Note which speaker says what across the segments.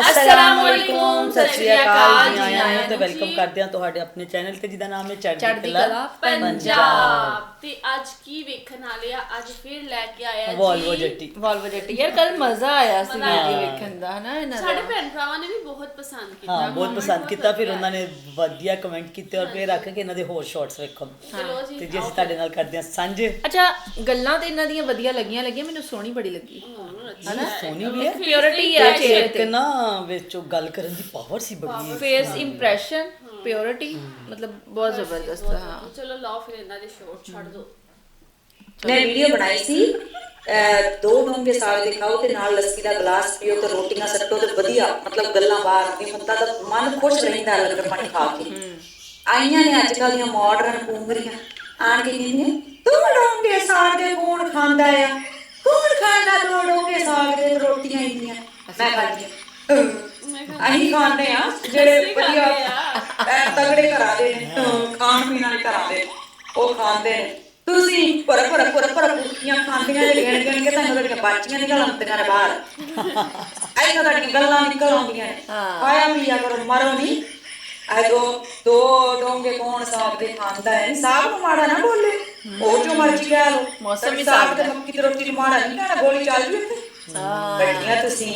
Speaker 1: ਅਸਲਾਮੁਅਲੈਕੁਮ ਸਤਿ ਸ਼੍ਰੀ ਅਕਾਲ ਜੀ ਆਇਆਂ ਤੇ ਵੈਲਕਮ। ਕਰਦੇ ਹਾਂ ਤੁਹਾਡੇ ਆਪਣੇ ਚੈਨਲ ਤੇ ਜਿਹਦਾ ਨਾਮ ਹੈ ਚੜ੍ਹਦੀ ਕਲਾ
Speaker 2: ਪੰਜਾਬ। ਤੇ ਅੱਜ ਕੀ ਵੇਖਣ ਵਾਲੇ ਆ? ਅੱਜ ਫਿਰ ਲੈ ਕੇ ਆਇਆ
Speaker 1: ਵੋਲਵੋ
Speaker 2: ਜੀ
Speaker 1: ਜੱਟੀ
Speaker 3: ਵਾਲਵੋ ਜੱਟੀ ਯਾਰ ਕੱਲ ਮਜ਼ਾ ਆਇਆ ਸੀ
Speaker 1: ਆਇਆ।
Speaker 3: ਵੇਖਣ ਦਾ ਹਨਾ ਇਹਨਾਂ
Speaker 2: ਸਾਡੇ
Speaker 3: ਦਾ?
Speaker 2: ਭੈਣ ਭਰਾਵਾਂ ਨੇ ਵੀ ਬਹੁਤ ਪਸੰਦ ਕੀਤਾ।
Speaker 1: ਹਾਂ ਬਹੁਤ ਪਸੰਦ ਕੀਤਾ ਫਿਰ ਉਹਨਾਂ ਨੇ ਵਧੀਆ ਕਮੈਂਟ ਕੀਤੇ ਔਰ ਫਿਰ ਆਖਿਆ ਕਿ ਇਹਨਾਂ ਦੇ ਹੋਰ ਸ਼ਾਰਟਸ ਵੇਖੋ।
Speaker 2: ਚਲੋ ਜੀ
Speaker 1: ਤੇ ਜੀ ਅਸੀਂ ਤੁਹਾਡੇ ਨਾਲ ਕਰਦੇ ਹਾਂ ਸਾਂਝੇ।
Speaker 3: ਅੱਛਾ ਗੱਲਾਂ ਤੇ ਇਹਨਾਂ ਦੀਆਂ ਵਧੀਆ ਲੱਗੀਆਂ ਲੱਗੀਆਂ ਮੈਨੂੰ ਸੋਹਣੀ ਬੜੀ ਲੱਗੀ।
Speaker 1: ਹਨਾ ਸੋਹਣੀ ਵੀ ਹੈ।
Speaker 3: ਪਿਓਰਿਟੀ ਆ ਚਿਹਰੇ ਤੇ।
Speaker 1: ਨਾ ਵਿੱਚ ਗੱਲ ਕਰਨ ਦੀ ਪਾਵਰ ਸੀ ਬੜੀ।
Speaker 3: ਫੇਸ ਇੰਪ੍ਰੈਸ਼ਨ ਪਿਓਰਿਟੀ ਮਤਲਬ ਬਹੁਤ ਜ਼ਬਰਦਸਤ ਹਾਂ
Speaker 2: ਚਲੋ ਲਾਓ ਫਿਰ ਇਹਨਾਂ ਦੇ ਸ਼ੋਰਟ ਛੱਡ ਦਿਓ
Speaker 4: ਮੈਂ ਵੀਡੀਓ ਬਣਾਈ ਸੀ ਦੋ ਡੋਂਗੇ ਸਾਗ ਦੇ ਖਾਓ ਤੇ ਨਾਲ ਲੱਸੀ ਦਾ ਗਲਾਸ ਪੀਓ ਤੇ ਰੋਟੀਆਂ ਸੱਟੋ ਤੇ ਵਧੀਆ ਮਤਲਬ ਗੱਲਾਂ ਬਾਹਰ ਦੀ ਬੰਦਾ ਦਾ ਮਨ ਖੁਸ਼ ਰਹਿੰਦਾ ਲੰਗਰ ਪਾਣੀ ਖਾ ਕੇ ਆਈਆਂ ਨੇ ਅੱਜ ਕੱਲ ਦੀਆਂ ਮਾਡਰਨ ਕੂੰਗਰੀਆਂ ਆਣ ਕੇ ਕਹਿੰਦੀਆਂ ਦੋ ਡੋਂਗੇ ਸਾਗ ਦੇ ਕੌਣ ਖਾਂਦਾ ਆ ਕੌਣ ਖਾਂਦਾ ਦੋ ਡੋਂਗੇ ਸਾਗ ਦੇ ਤੇ ਰੋਟੀਆਂ ਇੰਨੀਆਂ ਮੈਂ ਖਾਂਦੀ ਹਾਂ ਅਸੀਂ ਖਾਂਦੇ ਆ। ਜਿਹੜੇ ਵਧੀਆ ਐ ਤਗੜੇ ਘਰਾਂ ਦੇ ਨੇ ਖਾਣ ਪੀਣ ਵਾਲੇ ਘਰਾਂ ਦੇ ਉਹ ਖਾਂਦੇ ਨੇ। ਤੁਸੀਂ ਪਰ ਪਰ ਪਰ ਪਰ ਕੁੱਕੀਆਂ ਖਾਂਦੀਆਂ ਨੇ ਗਣ ਗਣ ਕੇ ਤੁਹਾਨੂੰ ਤੁਹਾਡੀਆਂ ਬਾਚੀਆਂ ਨਿਕਲ ਆਉਂਦੀਆਂ ਨੇ ਬਾਹਰ। ਤਾਂ ਤੁਹਾਡੀਆਂ ਗੱਲਾਂ ਨਿਕਲ ਆਉਂਦੀਆਂ ਨੇ। ਆਇਆ ਪੀਆ ਕਰੋ ਮਰੋ ਨਹੀਂ ਆਏ ਦੋ ਦੋ ਡੋਂਗੇ ਕੌਣ ਸਾਗ ਦੇ ਖਾਂਦਾ ਹੈ? ਸਾਗ ਨੂੰ ਮਾੜਾ ਨਾ ਬੋਲੇ। ਉਹ ਜੋ ਮਰਜ਼ੀ ਕਹਿ ਲੋ
Speaker 3: ਮੌਸਮ ਹੀ
Speaker 4: ਸਾਗ ਤੇ ਮੱਕੀ ਦੀ ਰੋਟੀ ਨੂੰ ਮਾੜਾ ਨਹੀਂ ਕਹਿਣਾ ਗੋਲੀ ਚੱਲ ਜੂ ਇੱਥੇ। ਬੈਠੀਆਂ ਤੁਸੀਂ।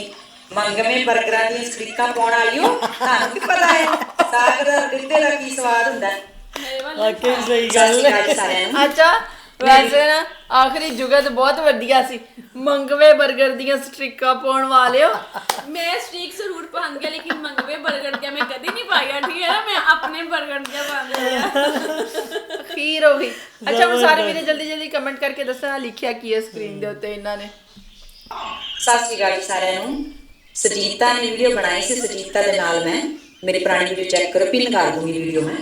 Speaker 4: ਮੰਗਵੇਂ ਬਰਗਰਾਂ ਦੀਆਂ ਸਟਿੱਕਾਂ ਪਾਉਣ ਵਾਲਿਓ? ਤੁਹਾਨੂੰ ਕੀ ਪਤਾ ਹੈ ਸਾਗ ਦਾ ਗਿੱਧੇ ਦਾ ਕੀ ਸਵਾਦ ਹੁੰਦਾ? ਹੈ
Speaker 1: ਵਾਕਈ ਸਹੀ ਗੱਲ ਹੈ।
Speaker 3: ਅੱਛਾ ਵੈਸੇ ਨਾ ਆਖਰੀ ਜੁਗਤ ਬਹੁਤ ਵਧੀਆ ਸੀ। ਮੰਗਵੇ 버ਗਰ ਦੀਆਂ ਸਟ੍ਰਿਕਾਂ ਪਾਉਣ ਵਾਲਿਓ।
Speaker 2: ਮੈਂ ਸਟ੍ਰਿਕ ਜ਼ਰੂਰ ਪਾਉਣ ਗਿਆ ਲੇਕਿਨ ਮੰਗਵੇ 버ਗਰ ਦੀਆਂ ਮੈਂ ਕਦੀ ਨਹੀਂ ਪਾਇਆ ਠੀਕ ਹੈ ਨਾ? ਮੈਂ ਆਪਣੇ 버ਗਰ ਦੀਆਂ ਪਾਉਂਦੀ
Speaker 3: ਆ ਖੀਰ ਹੋ ਗਈ ਅੱਛਾ ਹੁਣ ਸਾਰੇ ਵੀਰੇ ਜਲਦੀ ਜਲਦੀ ਕਮੈਂਟ ਕਰਕੇ ਦੱਸਣਾ ਲਿਖਿਆ ਕੀ ਹੈ ਸਕਰੀਨ ਦੇ ਉੱਤੇ ਇਹਨਾਂ ਨੇ?
Speaker 4: ਸਤਿ ਸ਼੍ਰੀ ਅਕਾਲ ਸਾਰਿਆਂ ਨੂੰ। ਸਜੀਤਾ ਨੇ ਵੀਡੀਓ ਬਣਾਈ ਸੀ ਸਜੀਤਾ ਦੇ ਨਾਲ ਮੈਂ ਮੇਰੀ ਪੁਰਾਣੀ ਵੀਡੀਓ ਚੈੱਕ ਕਰੋ ਪਿਨ ਕਰ ਦੂੰਗੀ ਵੀਡੀਓ ਮੈਂ।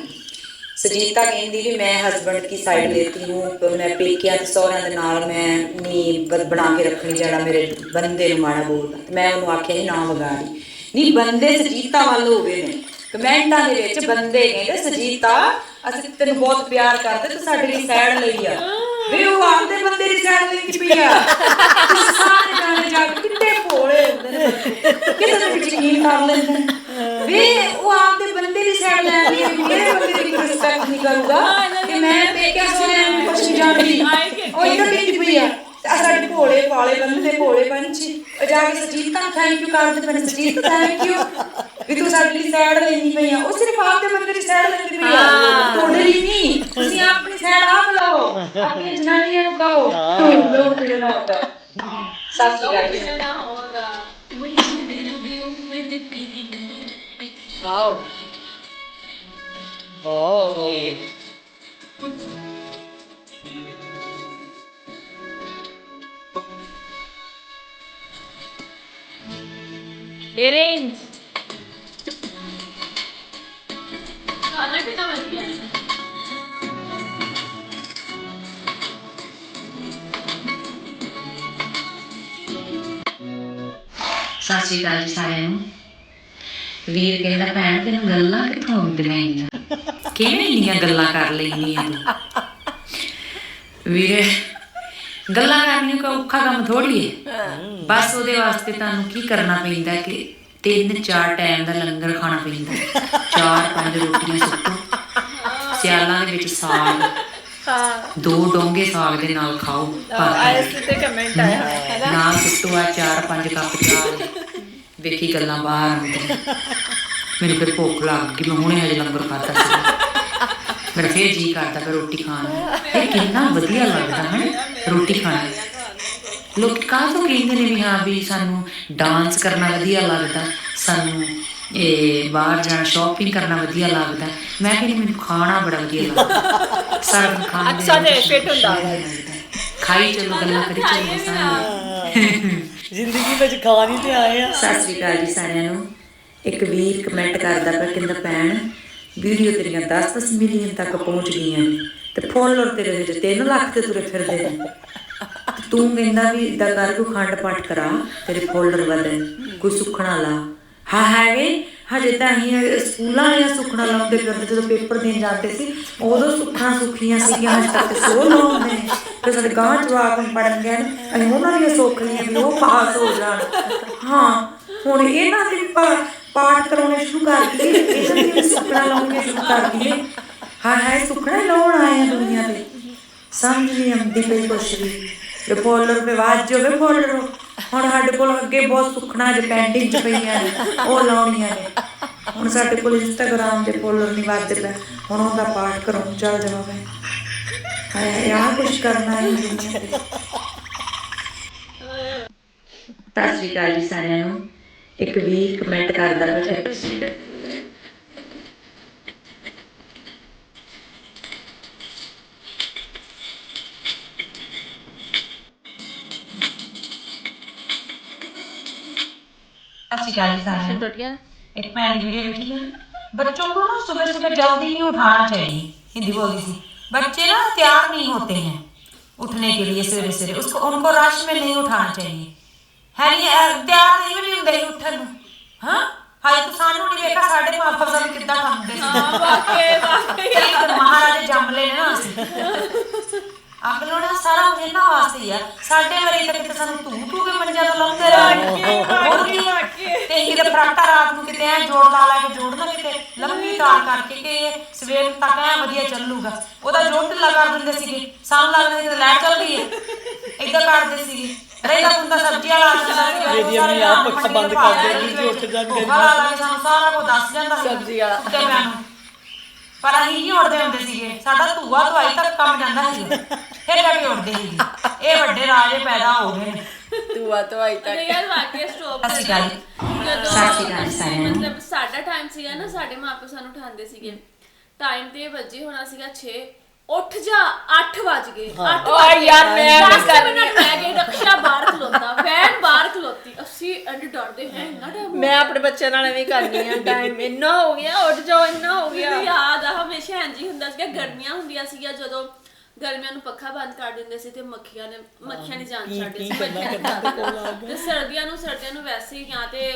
Speaker 4: ਸਜੀਤਾ ਕਹਿੰਦੀ ਵੀ ਮੈਂ ਹਸਬੰਡ ਦੀ ਸਾਈਡ ਲੈਤੀ ਹੂੰ ਮੈਂ ਪੇਕਿਆਂ ਤੇ ਸਹੁਰਿਆਂ ਦੇ ਨਾਲ ਮੈਂ ਨਹੀਂ ਬਣਾ ਕੇ ਰੱਖਣੀ ਜਿਹੜਾ ਮੇਰੇ ਬੰਦੇ ਨੂੰ ਮਾੜਾ ਬੋਲਦਾ। ਮੈਂ ਉਹਨੂੰ ਆਖਿਆ ਨਾ ਵਿਗਾੜੀ। ਨਹੀਂ ਬੰਦੇ ਸਜੀਤਾ ਵੱਲ ਹੋਵੇ ਨੇ, ਕਮੈਂਟਾਂ ਦੇ ਵਿੱਚ ਬੰਦੇ ਕਹਿੰਦੇ ਸਜੀਤਾ ਅਸੀਂ ਤੈਨੂੰ ਬਹੁਤ ਪਿਆਰ ਕਰਦੇ, ਤੇ ਸਾਡੇ ਲਈ ਸਾਈਡ ਲਈ ਆ। ਵੀ ਉਹ ਆਪਦੇ ਬੰਦੇ ਦੀ ਸਾਈਡ ਲਈ ਪਈ ਆ ਸਾਰੇ ਜਾਣੇ ਜਾ ਕੇ ਕਿੰਨੇ ਭੋਲੇ ਹੁੰਦੇ ਨੇ। ਕਿਸੇ ਦੇ ਵਿੱਚ ਯਕੀਨ ਕਰ ਲੈਂਦੇ ਨੇ। ਵੀ ਉਹ ਆਪਦੇ ਬੰਦੇ ਦੀ ਸਾਈਡ ਲੈਣੀ ਹੈ ਮੇਰੇ ਬੰਦੇ ਦੀ ਰਿਸਪੈਕਟ ਨਹੀਂ ਕਰੂਗਾ। ਕਿ ਮੈਂ ਪੇਕਿਆ ਸੋਹਣੇ ਨੂੰ ਕੁਛ ਨਹੀਂ ਜਾਣਦੀ ਉਹ ਇੱਧਰ ਦੀ ਪਈ ਆ ਸਾਡੇ ਭੋਲੇ ਵਾਲੇ ਬੰਦੇ ਭੋਲੇ ਪੰਛੀ। ਜਾ ਕੇ ਸਜੀਤਾ ਥੈਂਕ ਯੂ ਕਰਦੇ ਨੇ, ਸਜੀਤ ਥੈਂਕ ਯੂ ਵੀ ਤੂੰ ਸਾਡੇ ਲਈ ਸਾਈਡ ਲੈਣੀ ਪਈ ਆ ਉਹ ਸਿਰਫ ਆਪਦੇ ਬੰਦੇ ਦੀ ਸਾਈਡ ਲੈਂਦੀ ਪਈ ਆ ਤੁਹਾਡੇ ਲਈ ਨਹੀਂ ਤੁਸੀਂ ਆਪਣੀ ਸਾਈਡ ਆਪ ਲਓ ਆਪਣੀ ਜਨਾਨੀਆਂ ਨੂੰ ਕਹੋ ਲੋਕ ਤੇਰੇ ਨਾਲ ਹੁੰਦਾ ਸਤਿ ਸ਼੍ਰੀ ਅਕਾਲ ਜੀ
Speaker 2: ਨਾ ਹੋਗਾ
Speaker 3: ਵਾਓ
Speaker 1: ਓ
Speaker 3: ਇਅਰਿੰਗਸ
Speaker 2: ਖਾਣਾ ਵੀ ਤਾਂ ਵਧੀਆ
Speaker 5: ਸਤਿ ਸ਼੍ਰੀ ਅਕਾਲ ਜੀ ਸਾਰਿਆਂ ਨੂੰ। ਵੀਰ ਕਹਿੰਦਾ, ਭੈਣ, ਤੈਨੂੰ ਗੱਲਾਂ ਕਿੱਥੋਂ ਆਉਂਦੀਆਂ ਇੰਨੀਆਂ? ਕਿਵੇਂ ਇੰਨੀਆਂ ਗੱਲਾਂ ਕਰ ਲੈਂਦੀਆਂ ਤੂੰ? ਵੀਰੇ, ਗੱਲਾਂ ਕਰਨੀ ਕੋਈ ਔਖਾ ਕੰਮ ਥੋੜੀ ਹੈ ਬਸ ਉਹਦੇ ਵਾਸਤੇ ਤੁਹਾਨੂੰ ਕੀ ਕਰਨਾ ਪੈਂਦਾ ਕਿ ਤਿੰਨ ਚਾਰ ਟਾਈਮ ਦਾ ਲੰਗਰ ਖਾਣਾ ਪੈਂਦਾ। ਚਾਰ ਪੰਜ ਰੋਟੀਆਂ ਸੁੱਟੋ। ਸਿਆਲਾਂ ਦੇ ਵਿੱਚ ਸਾਗ।
Speaker 3: ਹਾਂ।
Speaker 5: ਦੋ ਡੋਂਗੇ ਸਾਗ ਦੇ ਨਾਲ ਖਾਓ। ਕੇ।
Speaker 3: ਆਇਸ ਤੇ ਕਮੈਂਟ ਆਇਆ ਹੈ ਨਾ
Speaker 5: ਸੁੱਟੋ ਆ ਚਾਰ ਪੰਜ ਕੱਪ ਚਾਹ। ਵੇਖੀ ਗੱਲਾਂ ਬਾਹਰ ਆਉਂਦੀਆਂ ਮੈਨੂੰ ਫਿਰ ਭੁੱਖ ਲੱਗ ਗਈ। ਮੈਂ ਹੁਣੇ ਹਜੇ ਲੰਗਰ ਖਾਦਾ ਸੀ। ਮੇਰਾ ਫੇਰ ਜੀ ਕਰਦਾ ਫਿਰ ਰੋਟੀ ਖਾਣ ਨੂੰ। ਇਹ ਕਿੰਨਾ ਵਧੀਆ ਲੱਗਦਾ ਹੈ ਰੋਟੀ ਖਾਣਾ। ਲੋਕ ਕਾਹਤੋਂ ਕਹਿੰਦੇ ਨੇ ਵੀ ਹਾਂ ਵੀ ਸਾਨੂੰ ਡਾਂਸ ਕਰਨਾ ਵਧੀਆ ਲੱਗਦਾ ਸਾਨੂੰ ਇਹ ਬਾਹਰ ਜਾਣਾ ਸ਼ਾਪਿੰਗ ਕਰਨਾ ਵਧੀਆ ਲੱਗਦਾ। ਮੈਂ ਕਹਿੰਦੀ ਮੈਨੂੰ ਖਾਣਾ ਬੜਾ ਵਧੀਆ ਲੱਗਦਾ। ਸਾਰਾ ਦਿਨ ਖਾਣ ਦੇ
Speaker 3: ਅੱਛਾ
Speaker 5: ਵਿੱਚ
Speaker 3: fit ਹੁੰਦਾ।
Speaker 5: ਖਾਈ ਚਲੋ ਗੱਲਾਂ ਕਰੀ ਚਲੋ ਸਾਰੇ।
Speaker 1: ਜ਼ਿੰਦਗੀ ਵਿੱਚ ਖਾਣ ਹੀ ਤੇ ਆਏ ਆ।
Speaker 5: ਸਤਿ ਸ੍ਰੀ ਅਕਾਲ ਜੀ ਸਾਰਿਆਂ ਨੂੰ। ਇੱਕ ਵੀਰ ਕਮੈਂਟ ਕਰਦਾ ਪਿਆ ਕਹਿੰਦਾ ਭੈਣ ਵੀਡੀਓ ਤੇਰੀਆਂ 10-10 ਮਿਲੀਅਨ ਤੱਕ ਪਹੁੰਚ ਗਈਆਂ ਨੇ ਤੇ ਫੋਲੋਅਰ ਤੇਰੇ ਵਿੱਚ 3 ਲੱਖ ਤੇ ਤੁਰੇ ਫਿਰਦੇ ਨੇ। ਤੂੰ ਕਹਿੰਦਾ ਵੀ ਇਦਾਂ ਕਰ, ਕੋਈ ਖੰਡ ਪਾਠ ਕਰਾ, ਤੇਰੇ ਫੋਲੋਅਰ ਵਧਣ ਕੋਈ ਸੁਖਣਾ ਲਾ। ਹਾਂ, ਹੈਗੇ, ਹਜੇ ਤਾਂ ਅਸੀਂ ਸਕੂਲਾਂ ਵਾਲੀਆਂ ਸੁਖਣਾ ਲਾਉਂਦੇ ਫਿਰਦੇ ਜਦੋਂ ਪੇਪਰ ਦੇਣ ਜਾਂਦੇ ਸੀ, ਉਦੋਂ ਸੁੱਖਾਂ ਸੁੱਖੀਆਂ ਸੀਗੀਆਂ, ਹਜੇ ਤੱਕ ਸੋ ਲਾਉਂਦੇ ਤੇ ਸਾਡੇ ਗਾਂ ਜਵਾਕ ਨੂੰ ਪੜਨ ਗਏ ਅਸੀਂ ਉਹਨਾਂ ਦੀਆਂ ਸੁੱਖ ਵੀ ਉਹ ਪਾਸ ਹੋ ਜਾਣ। ਹਾਂ,
Speaker 4: ਹੁਣ ਇਹਨਾਂ ਦੇ ਪਾਠ ਕਰਾਉਣੇ ਸ਼ੁਰੂ ਕਰ ਦਈਏ, ਇਹਨਾਂ ਦੇ ਵੀ ਲਾਉਣੇ ਸ਼ੁਰੂ ਕਰ ਦਈਏ। ਹਾਏ ਹਾਏ ਸੁੱਕਣਾ ਲਾਉਣ ਆਏ ਆ ਦੁਨੀਆ ਤੇ। ਸਮਝ ਨਹੀਂ ਆਉਂਦੀ ਪਈ ਕੁਛ ਵੀ। ਜੇ ਫੋਲਰ ਤੇ ਵਾਜ ਹੋਵੇ ਫੋਲਰ ਹੁਣ ਸਾਡੇ ਕੋਲ ਅੱਗੇ ਬਹੁਤ ਸੁੱਕਣਾ ਜੇ ਪੈਂਡਿੰਗ ਚ ਪਈਆਂ ਨੇ, ਉਹ ਲਾਉਣੀਆਂ ਨੇ। ਹੁਣ ਸਾਡੇ ਕੋਲ ਇੰਸਟਾਗ੍ਰਾਮ ਤੇ ਫੋਲਰ ਨਹੀਂ ਵੱਧਦੇ ਪਏ। ਹੁਣ ਉਹਦਾ ਪਾਠ ਕਰਾਉਣ ਚੱਲ ਜਾਵਾਂਗੇ ਹਾਏ ਹਾਏ, ਆਹ ਕੁਛ ਕਰਨਾ ਹੈ ਦੁਨੀਆ ਸਤਿ ਸ਼੍ਰੀ ਅਕਾਲ ਜੀ ਸਾਰਿਆਂ ਨੂੰ। ਇੱਕ ਵੀ ਕਮੈਂਟ ਕਰਦਾ ਬੈਠਾ सत अकाल सारे
Speaker 3: टूट गया
Speaker 4: एक मैंने वीडियो देखी है बच्चों को ना सुबह सुबह जल्दी नहीं उठाना चाहिए हिंदी बोली थी बच्चे ना तैयार नहीं होते हैं उठने के लिए सवेरे सवेरे उसको उनको रश में नहीं उठाना चाहिए ਹੈ ਨਹੀਂ ਤਿਆਰ ਨਹੀਂ ਵੀ ਹੁੰਦੇ ਉੱਠਣ ਨੂੰ ਹਾਂ ਹਾਏ ਤੂੰ ਸਾਨੂੰ ਨਹੀਂ ਵੇਖਾ ਸਾਡੇ ਪਾਪਾ ਸਾਨੂੰ ਕਿੱਦਾਂ ਖਾਂਦੇ ਸੀ
Speaker 2: ਹਾਂ
Speaker 4: ਵਾਕੇ ਵਾਕੇ ਮਹਾਰਾਜ ਜੰਮਲੇ ਨੇ ਨਾ ਆਪਣਾ ਸਾਰਾ ਇਹਨਾਂ ਵਾਸਤੇ ਆ ਸਾਡੇ ਵਰੇ ਤੱਕ ਸਾਨੂੰ ਤੂੰ ਤੂੰ ਕੇ ਮੰਜਾ ਤੋਂ ਲਾਉਂਦੇ ਰਹੇ ਹੋਰ ਕੀ ਇਹ ਤਾਂ ਫਰਾਟਾ ਰਾਤ ਨੂੰ ਕਿਤੇ ਐ ਜੋੜ ਲਾ ਲਾ ਕੇ ਜੋੜਨਾ ਕਿਤੇ ਲੰਮੀ ਤਾਰ ਕਰਕੇ ਕਿ ਇਹ ਸਵੇਰ ਤੱਕ ਐ ਵਧੀਆ ਚੱਲੂਗਾ। ਉਹਦਾ ਜੋੜ ਢਿੱਲਾ ਕਰ ਦਿੰਦੇ ਸੀਗੇ ਸਾਨੂੰ ਲੱਗਦਾ ਸੀ ਕਿ ਲੈ ਚੱਲ ਗਈ ਹੈ ਏਦਾਂ ਕਰਦੇ ਸੀਗੇ। ਰਹਿਦਾ ਹੁੰਦਾ ਸਬਜ਼ੀ ਵਾਲਾ ਆ ਜਾਂਦਾ
Speaker 1: ਮੇਰੀ ਅੰਮੀ ਆਪ ਅੱਖਾਂ ਬੰਦ ਕਰ ਦਿੰਦੀ ਸੀ, ਉੱਠ ਜਾਂਦੀ
Speaker 4: ਲਾ ਲਾ ਕੇ ਸਾਨੂੰ ਸਾਰਾ ਕੁਝ ਦੱਸ ਜਾਂਦਾ। ਸੀ
Speaker 3: ਸਬਜ਼ੀ ਵਾਲਾ।
Speaker 4: ਸੁੱਤੇ ਪਿਆਂ ਨੂੰ ਪਰ ਅਸੀਂ ਨਹੀਂ ਉੱਡਦੇ ਹੁੰਦੇ ਸੀਗੇ। ਸਾਡਾ ਧੂਆ ਦਵਾਈ ਤੱਕ ਕੰਮ ਜਾਂਦਾ ਸੀ। ਫਿਰ ਜਾ ਕੇ ਉੱਡਦੇ ਸੀਗੇ। ਇਹ ਵੱਡੇ ਰਾਜੇ ਪੈਦਾ ਹੋ ਗਏ ਨੇ।
Speaker 3: ਤੂੰ ਆ ਤੂੰ ਆਈ
Speaker 2: ਤੇ
Speaker 3: ਤੱਕ
Speaker 2: ਯਾਰ ਵਾਕਈ ਸਟਾਪ
Speaker 4: ਸਤਿ ਸ਼੍ਰੀ ਅਕਾਲ। ਜੀ।
Speaker 2: ਜਦੋਂ
Speaker 4: ਸਤਿ ਸ਼੍ਰੀ ਅਕਾਲ ਸਾਰਿਆਂ ਨੂੰ।
Speaker 2: ਮਤਲਬ ਸਾਡਾ ਟਾਈਮ ਸੀਗਾ ਨਾ ਸਾਡੇ ਮਾਪੇ ਸਾਨੂੰ ਉਠਾਉਂਦੇ ਸੀਗੇ। ਟਾਈਮ ਤੇ ਵੱਜੇ ਹੋਣਾ ਸੀਗਾ 6 ਉੱਠ ਜਾ 8 ਵੱਜ ਗਏ। 8
Speaker 3: ਓਏ ਯਾਰ ਮੈਂ ਵੀ ਕਰਨੀ
Speaker 2: ਮਿੰਟ ਰਹਿ ਗਏ ਰਕਸ਼ਾ ਬਾਹਰ ਖਲੋਤਾ ਵੈਨ ਬਾਹਰ ਖਲੋਤੀ। ਅਸੀਂ ਐਂਡ ਡਰਦੇ ਹੈ ਇੰਨਾ ਟਾਈਮ
Speaker 3: ਮੈਂ ਆਪਣੇ ਬੱਚਿਆਂ ਨਾਲ ਐਵੇਂ ਕਰਨੀ ਆ ਟਾਈਮ ਇੰਨਾ ਹੋ ਗਿਆ ਉੱਠ ਜਾਓ ਇੰਨਾ ਹੋ ਗਿਆ
Speaker 2: ਮੈਨੂੰ ਯਾਦ ਆ ਹੀ ਹੁੰਦਾ ਸੀਗਾ ਗਰਮੀਆਂ ਹੁੰਦੀਆਂ ਸੀਗੀਆਂ ਜਦੋਂ ਗਰਮੀਆਂ ਨੂੰ ਪੱਖਾ ਬੰਦ ਕਰ ਦਿੰਦੇ ਸੀ ਤੇ ਮੱਖੀਆਂ ਨੇ ਮੱਖੀਆਂ ਨੇ ਜਾਨ ਛੱਡ ਸੀ
Speaker 1: ਤੇ
Speaker 2: ਸਰਦੀਆਂ ਨੂੰ ਸਰਦੀਆਂ ਨੂੰ ਵੈਸੇ ਹੀ ਜਾਂ ਤੇ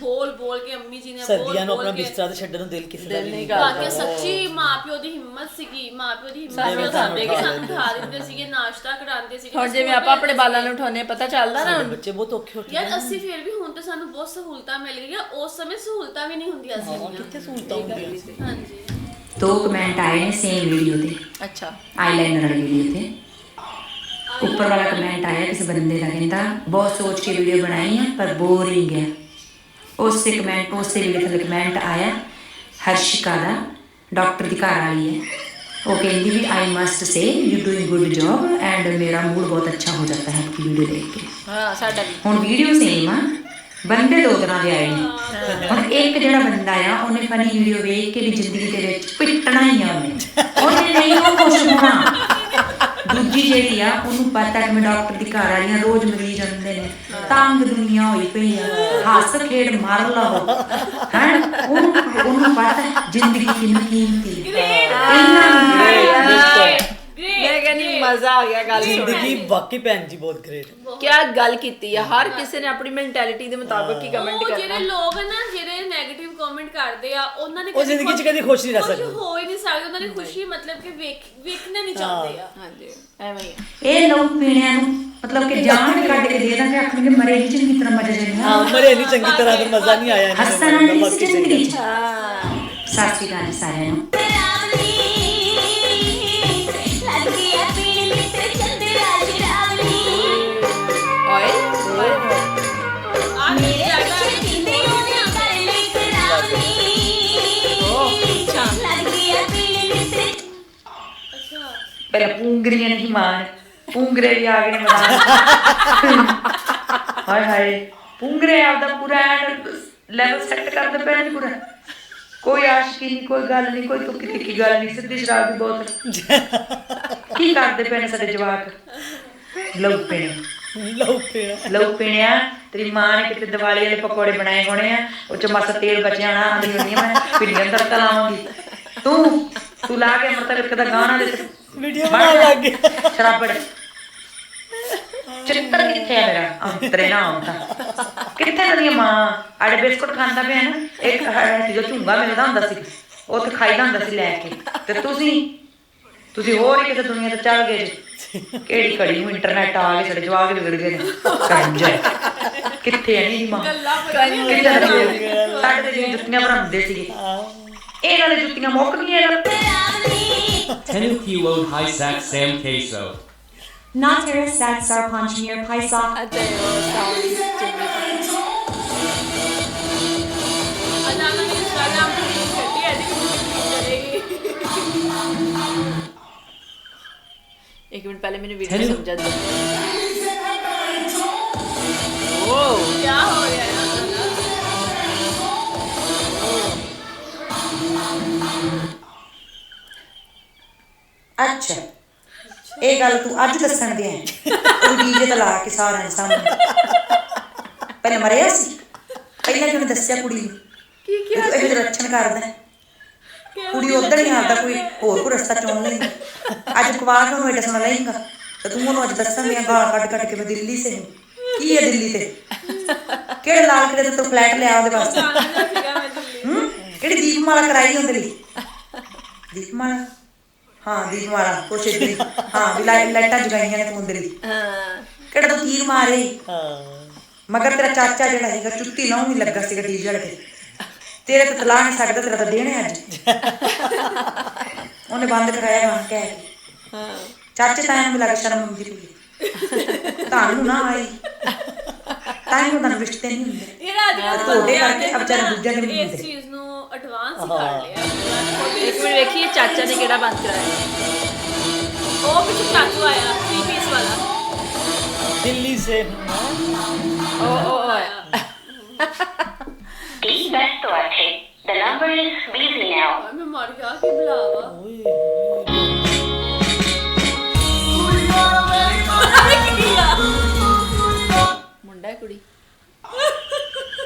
Speaker 2: ਬੋਲ ਬੋਲ ਕੇ ਅੰਮੀ ਜੀ ਨੇ ਬੋਲ
Speaker 1: ਸਰਦੀਆਂ ਨੂੰ
Speaker 2: ਬੋਲ
Speaker 1: ਆਪਣਾ
Speaker 2: ਕੇ
Speaker 1: ਬਿਸਤਰਾ ਤੇ ਛੱਡਣ ਨੂੰ ਦਿਲ ਕਿਸੇ ਦਾ
Speaker 3: ਨਹੀਂ ਕਰਦਾ।
Speaker 2: ਬਾਕੀ ਸੱਚੀ ਮਾਪਿਓ ਦੀ ਹਿੰਮਤ ਸੀਗੀ ਮਾਪਿਓ ਦੀ ਹਿੰਮਤ ਸੀ
Speaker 3: ਉਠਾਉਂਦੇ
Speaker 2: ਕਿ ਸਾਨੂੰ ਉਠਾ ਦਿੰਦੇ ਸੀਗੇ ਨਾਸ਼ਤਾ ਕਰਾਉਂਦੇ ਸੀਗੇ।
Speaker 3: ਹੁਣ ਜਿਵੇਂ ਆਪਾਂ ਆਪਣੇ ਬਾਲਾਂ ਨੂੰ ਉਠਾਉਨੇ ਪਤਾ ਚੱਲਦਾ ਨਾ
Speaker 1: ਸਾਡੇ ਬੱਚੇ ਬਹੁਤ ਔਖੇ ਉੱਠਦੇ
Speaker 2: ਯਾਰ ਅਸੀਂ ਫਿਰ ਵੀ ਹੁਣ ਤੇ ਸਾਨੂੰ ਬਹੁਤ ਸਹੂਲਤਾਂ ਮਿਲ ਗਈਆਂ ਉਸ ਸਮੇਂ ਸਹੂਲਤਾਂ ਵੀ ਨਹੀਂ ਹੁੰਦੀਆਂ
Speaker 1: ਹਾਂ
Speaker 2: ਸੀ
Speaker 1: ਕਿੱਥੇ ਸਹੂਲਤਾਂ ਹੁੰਦੀਆਂ ਸੀ?
Speaker 2: ਹਾਂਜੀ।
Speaker 4: ਦੋ ਕਮੈਂਟ ਆਏ ਨੇ ਸੇਮ ਵੀਡੀਓ ਤੇ।
Speaker 3: ਅੱਛਾ।
Speaker 4: ਆਈਲਾਈਨਰ ਵਾਲੀ ਵੀਡੀਓ ਤੇ। ਉੱਪਰ ਵਾਲਾ ਕਮੈਂਟ ਆਇਆ ਕਿਸੇ ਬੰਦੇ ਦਾ ਕਹਿੰਦਾ ਬਹੁਤ ਸੋਚ ਕੇ ਵੀਡੀਓ ਬਣਾਈ ਹੈ ਪਰ ਬੋਰਿੰਗ ਹੈ ਉਸੇ ਕਮੈਂਟ ਉਸੇ ਵੀਡੀਓ ਥੱਲੇ ਕਮੈਂਟ ਆਇਆ ਹਰਸ਼ਿਕਾ ਦਾ ਡਾਕਟਰ ਦੀ ਘਰ ਵਾਲੀ ਹੈ ਉਹ ਕਹਿੰਦੀ ਵੀ I must say you doing good job and ਮੇਰਾ ਮੂਡ ਬਹੁਤ ਅੱਛਾ ਹੋ ਜਾਂਦਾ ਹੈ ਵੀਡੀਓ ਦੇਖ ਕੇ।
Speaker 3: ਹਾਂ ਸਾਡਾ ਵੀ।
Speaker 4: ਹੁਣ ਵੀਡੀਓ ਸੇਮ ਆ। ਬੰਦੇ ਦੋ ਤਰ੍ਹਾਂ ਦੇ ਆਏ ਨੇ। ਹੁਣ ਇੱਕ ਜਿਹੜਾ ਬੰਦਾ ਆ ਉਹਨੇ ਫਨੀ ਵੀਡੀਓ ਵੇਖ ਕੇ ਵੀ ਜ਼ਿੰਦਗੀ ਦੇ ਵਿੱਚ ਪਿੱਟਣਾ ਹੀ ਆ ਉਹਨੇ। ਉਹਨੇ ਨਹੀਂ ਉਹ ਖੁਸ਼ ਹੋਣਾ। ਦੂਜੀ ਜਿਹੜੀ ਆ ਉਹਨੂੰ ਪਤਾ ਕਿ ਮੈਂ ਡਾਕਟਰ ਦੀ ਘਰ ਵਾਲੀਆਂ ਰੋਜ਼ ਮਰੀਜ਼ ਆਉਂਦੇ ਨੇ। ਤੰਗ ਦੁਨੀਆ ਹੋਈ ਪਈ ਆ। ਹੱਸ ਖੇਡ ਮਾਰ ਲਓ ਹੈ? ਉਹਨੂੰ ਉਹਨੂੰ ਪਤਾ ਜ਼ਿੰਦਗੀ ਕਿੰਨੀ ਕੀਮਤੀ। ਹੈ।
Speaker 3: ਮੈਂ ਕਹਿੰਦੀ ਮਜ਼ਾ ਆ ਗਿਆ ਗੱਲ ਸੁਣ
Speaker 1: ਜ਼ਿੰਦਗੀ ਵਾਕਈ ਭੈਣ ਜੀ ਬਹੁਤ ਗ੍ਰੇਟ
Speaker 3: ਕਿਆ ਗੱਲ ਕੀਤੀ ਆ ਹਰ ਕਿਸੇ ਨੇ ਆਪਣੀ ਮੈਂਟੈਲਿਟੀ ਦੇ ਮੁਤਾਬਕ ਹੀ ਕਮੈਂਟ
Speaker 2: ਉਹ ਜਿਹੜੇ
Speaker 3: ਕਰਨਾ।
Speaker 2: ਲੋਕ ਨਾ ਜਿਹੜੇ 네ਗੇਟਿਵ ਕਮੈਂਟ ਕਰਦੇ ਆ ਉਹਨਾਂ ਨੇ
Speaker 1: ਉਹ ਜ਼ਿੰਦਗੀ 'ਚ ਕਦੀ ਖੁਸ਼ ਨਹੀਂ ਰਹਿ ਸਕਦੇ।
Speaker 2: ਹੋ ਹੀ ਨਹੀਂ ਸਕਦੇ ਉਹਨਾਂ ਨੇ ਖੁਸ਼ੀ ਮਤਲਬ ਕਿ ਵੇਖ ਵੇਖਣਾ ਨਹੀਂ ਚਾਹੁੰਦੇ ਆ।
Speaker 3: ਹਾਂਜੀ। ਐਵੇਂ ਹੀ ਆ।
Speaker 4: ਇਹ ਲੋਕ ਪੀਣਿਆਂ ਨੂੰ ਮਤਲਬ ਕਿ ਜਾਨ ਕੱਢ ਕੇ ਦੇ ਦਾਂਗੇ ਆਖਣਗੇ ਮਰੇ ਹੀ ਚੰਗੀ ਤਰ੍ਹਾਂ ਮਜ਼ਾ ਜੰਨਾ
Speaker 1: ਹਾਂ ਮਰੇ ਨਹੀਂ ਚੰਗੀ ਤਰ੍ਹਾਂ ਤੇ ਮਜ਼ਾ ਨਹੀਂ ਆਇਆ ਇਹਨਾਂ
Speaker 4: ਹੱਸਣਾ
Speaker 1: ਨੂੰ
Speaker 4: ਨਹੀਂ
Speaker 1: ਬਾਕੀ
Speaker 4: ਸੀ ਜ਼ਿੰਦਗੀ ਚ। ਸਤਿ ਸ਼੍ਰੀ ਅਕਾਲ ਸਾਰਿਆਂ ਨੂੰ।
Speaker 3: ਓਏ
Speaker 4: ਪੂੰਗਰੀਆਂ ਨਹੀਂ ਮਾਰ ਪੂੰਗਰੇ ਵੀ ਆ ਗਏ ਨੇ ਮੈਦਾਨ ਹਾਏ ਹਾਏ ਪੂੰਗਰੇ ਆਪਦਾ ਪੂਰਾ ਲੈਵਲ ਸੈੱਟ ਕਰਦੇ ਪਏ ਨੇ ਪੂਰਾ। ਕੋਈ ਆਸ਼ਕੀ ਨਹੀਂ ਕੋਈ ਗੱਲ ਨਹੀਂ ਕੋਈ ਤੁੱਕੀ ਤਿੱਕੀ ਗੱਲ ਨਹੀਂ ਸਿੱਧੀ ਸ਼ਰਾਬ ਦੀ ਬੋਤਲ। ਕੀ ਕਰਦੇ ਪਏ ਨੇ ਸਾਡੇ ਜਵਾਕ? ਲਓ ਪੀਣੇ।
Speaker 1: ਲਓ ਪੀਣਾ।
Speaker 4: ਲਓ ਪੀਣਿਆ ਤੇਰੀ ਮਾਂ ਨੇ ਕਿਤੇ ਦੀਵਾਲੀ ਵਾਲੇ ਪਕੌੜੇ ਬਣਾਏ ਹੋਣੇ ਆ ਉਹ ਚ ਮਸਾ ਤੇਲ ਬਚਿਆ ਨਾ ਆਂਦੀ ਹੁੰਦੀ ਮੈਂ ਪਿੰਡੀਆਂ ਦਾ ਤੜਕਾ ਲਾਵਾਂਗੀ। ਤੂੰ ਤੂੰ ਲਾ ਕੇ ਮਰਤਬ ਇੱਕ ਦਾ ਗਾਣਾ ਦੇ
Speaker 1: ਵੀਡੀਓ ਬਣਾਉਣ ਲੱਗ ਗਿਆ
Speaker 4: ਸ਼ਰਾਬੜ ਚਿੱਤਰ ਕਿੱਥੇ ਆ ਮੇਰਾ ਅੰਤਰੇ ਨਾ ਆਉਂਦਾ ਕਿੱਥੇ ਨਦੀ ਮਾਂ? ਆੜੇ ਬਿਸਕੁਟ ਖਾਂਦਾ ਪਿਆ ਨਾ। ਇੱਕ ਹੈ ਜੋ ਝੁੰਗਾ ਮਿਲਦਾ ਹੁੰਦਾ ਸੀ। ਉੱਥੇ ਖਾਈਦਾ ਹੁੰਦਾ ਸੀ ਲੈ ਕੇ। ਤੇ ਤੁਸੀਂ?
Speaker 5: ਤੁਸੀਂ ਹੋਰ ਹੀ ਕਿਤੇ ਦੁਨੀਆ ਤੇ ਚੱਲ ਗਏ ਜੀ। ਕਿਹੜੀ ਘੜੀ ਨੂੰ ਇੰਟਰਨੈਟ ਆ ਗਏ ਸਾਡੇ ਜਵਾਗ ਵਿਗੜ ਗਏ ਨੇ। ਕੰਜ ਕਿੱਥੇ ਐ ਨਹੀਂ ਮਾਂ? ਕਿੱਥੇ ਲੱਗੇ ਸਾਡੇ ਤੇ ਜਿਵੇਂ ਜੁੱਤੀਆਂ ਭਰਮਦੇ ਸੀਗੇ। ਇਹਨਾਂ ਦੇ ਜੁੱਤੀਆਂ ਮੁੱਕ ਗਈਆਂ ਇਹਨਾਂ ਨੂੰ।
Speaker 6: Tenu Kiwode High Sack Sam Queso.
Speaker 7: Nater Sat Sarpanchmir Paisa
Speaker 3: ਅਤੇ ਉਹ sound
Speaker 2: ਅਨਾਨਾ ਨੇ ਇੰਸਟਾਗ੍ਰਾਮ ਤੇ ਰੀਲ ਕੱਢੀ ਹੈ
Speaker 4: ਅੱਛਾ। ਇਹ ਗੱਲ ਤੂੰ ਅੱਜ ਦੱਸਣ ਦੇ ਹੈ। ਉਹ ਡੀਜੇ ਤੇ ਲਾ ਕੇ ਸਾਰਿਆਂ ਦੇ ਸਾਹਮਣੇ। ਪਹਿਲਾਂ ਮਰਿਆ ਸੀ? ਪਹਿਲਾਂ ਕਿਉਂ ਨੀ ਦੱਸਿਆ ਕੁੜੀ ਨੂੰ? ਕੀ ਕੀ ਇਹ ਲੱਛਣ ਕਰਦਾ ਹੈ। ਕੁੜੀ ਉਧਰ ਹੀ ਆਪਦਾ ਕੋਈ ਹੋਰ ਕੋਈ ਰਸਤਾ ਚੁਣ ਲੈਂਦੀ। ਅੱਜ ਕਵਾ ਕੇ ਉਹਨੂੰ ਐਡਾ ਸੋਹਣਾ ਲਏਗਾ। ਤੇ ਤੂੰ ਉਹਨੂੰ ਅੱਜ ਦੱਸਣ ਦੀਆਂ ਗਾਲਾਂ ਕੱਢ ਕੱਢ ਕੇ ਮੈਂ ਦਿੱਲੀ ਸੇ। ਕੀ ਹੈ ਦਿੱਲੀ ਤੇ? ਕਿਹੜੇ ਲਾਲ ਕਿਲੇ ਤੂੰ ਫਲੈਟ ਲਿਆ ਉਹਦੇ ਵਾਸਤੇ? ਕਿਹੜੀ ਦੀਪਮਾਲਾ ਕਰਾਈ ਉਹਦੇ ਲਈ। ਦੀਪਮਾਲਾ? ਹਾਂ ਦੀਪਮਾਲਾ ਕੁਛ ਏਦਾਂ ਹੀ। ਵੀ ਲਾਈ- ਲਾਈਟਾਂ ਜਗਾਈਆਂ ਨੇ ਤੂੰ ਉਹਦੇ ਲਈ।
Speaker 3: ਹਾਂ।
Speaker 4: ਕਿਹੜਾ ਤੂੰ ਤੀਰ ਮਾਰੇ?
Speaker 1: ਹਾਂ।
Speaker 4: ਮਗਰ ਤੇਰਾ ਚਾਚਾ ਜਿਹੜਾ ਹੈਗਾ ਚੁੱਤੀ ਲਾਉਂ ਨਹੀਂ ਲੱਗਾ ਸੀਗਾ ਡੀਜੇ ਵਾਲੇ ਤੇ। ਤੇਰੇ ਤੇ ਤਲਾ ਨਹੀਂ ਸਕਦਾ ਤੇਰਾ ਤਾਂ ਦੇਣੇ ਅੱਜ। ਉਹਨੇ ਬੰਦ ਕਰਾਇਆ ਗਾਣ ਕਹਿ ਕੇ।
Speaker 3: ਹਾਂ।
Speaker 4: ਚਾਚੇ ਤਾਇਆ ਨੂੰ ਵੀ ਲੱਗ ਸ਼ਰਮ ਆਉਂਦੀ ਪਈ ਤੁਹਾਨੂੰ ਨਾ ਆਈ। ਤਾਂ ਉਹਨਾਂ ਨੂੰ ਰਿਸ਼ਤੇ ਨਹੀਂ ਹੁੰਦੇ।
Speaker 2: ਇਹ ਰਾਜ
Speaker 4: ਤੇ ਤੁਹਾਡੇ ਕਰਕੇ ਅਬ ਵਿਚਾਰੇ ਦੂਜਿਆਂ ਦੇ ਵੀ ਨਹੀਂ
Speaker 2: ਇਸ
Speaker 4: ਹੁੰਦੇ
Speaker 2: ਚੀਜ਼ ਐਡਵਾਂਸ ਹੀ। ਕਰ ਲਿਆ।
Speaker 3: ਇੱਕ ਮਿੰਟ ਵੇਖੀਏ ਚਾਚਾ ਨੇ ਕਿਹੜਾ ਬੰਦ ਕਰਾਇਆ।
Speaker 2: ਉਹ ਪਿੱਛੇ ਚਾਚੂ ਆਇਆ 3 ਪੀਸ ਵਾਲਾ।
Speaker 1: ਦਿੱਲੀ ਸੇ।
Speaker 3: ਓ ਓ ਓ ਆਇਆ।
Speaker 8: Please press to exit. The number is busy now.
Speaker 2: ਓਏ ਮੈਂ ਮਰ ਗਿਆ ਕੀ ਬੁਲਾਵਾ?
Speaker 3: ਮੁੰਡਾ ਹੈ ਕੁੜੀ।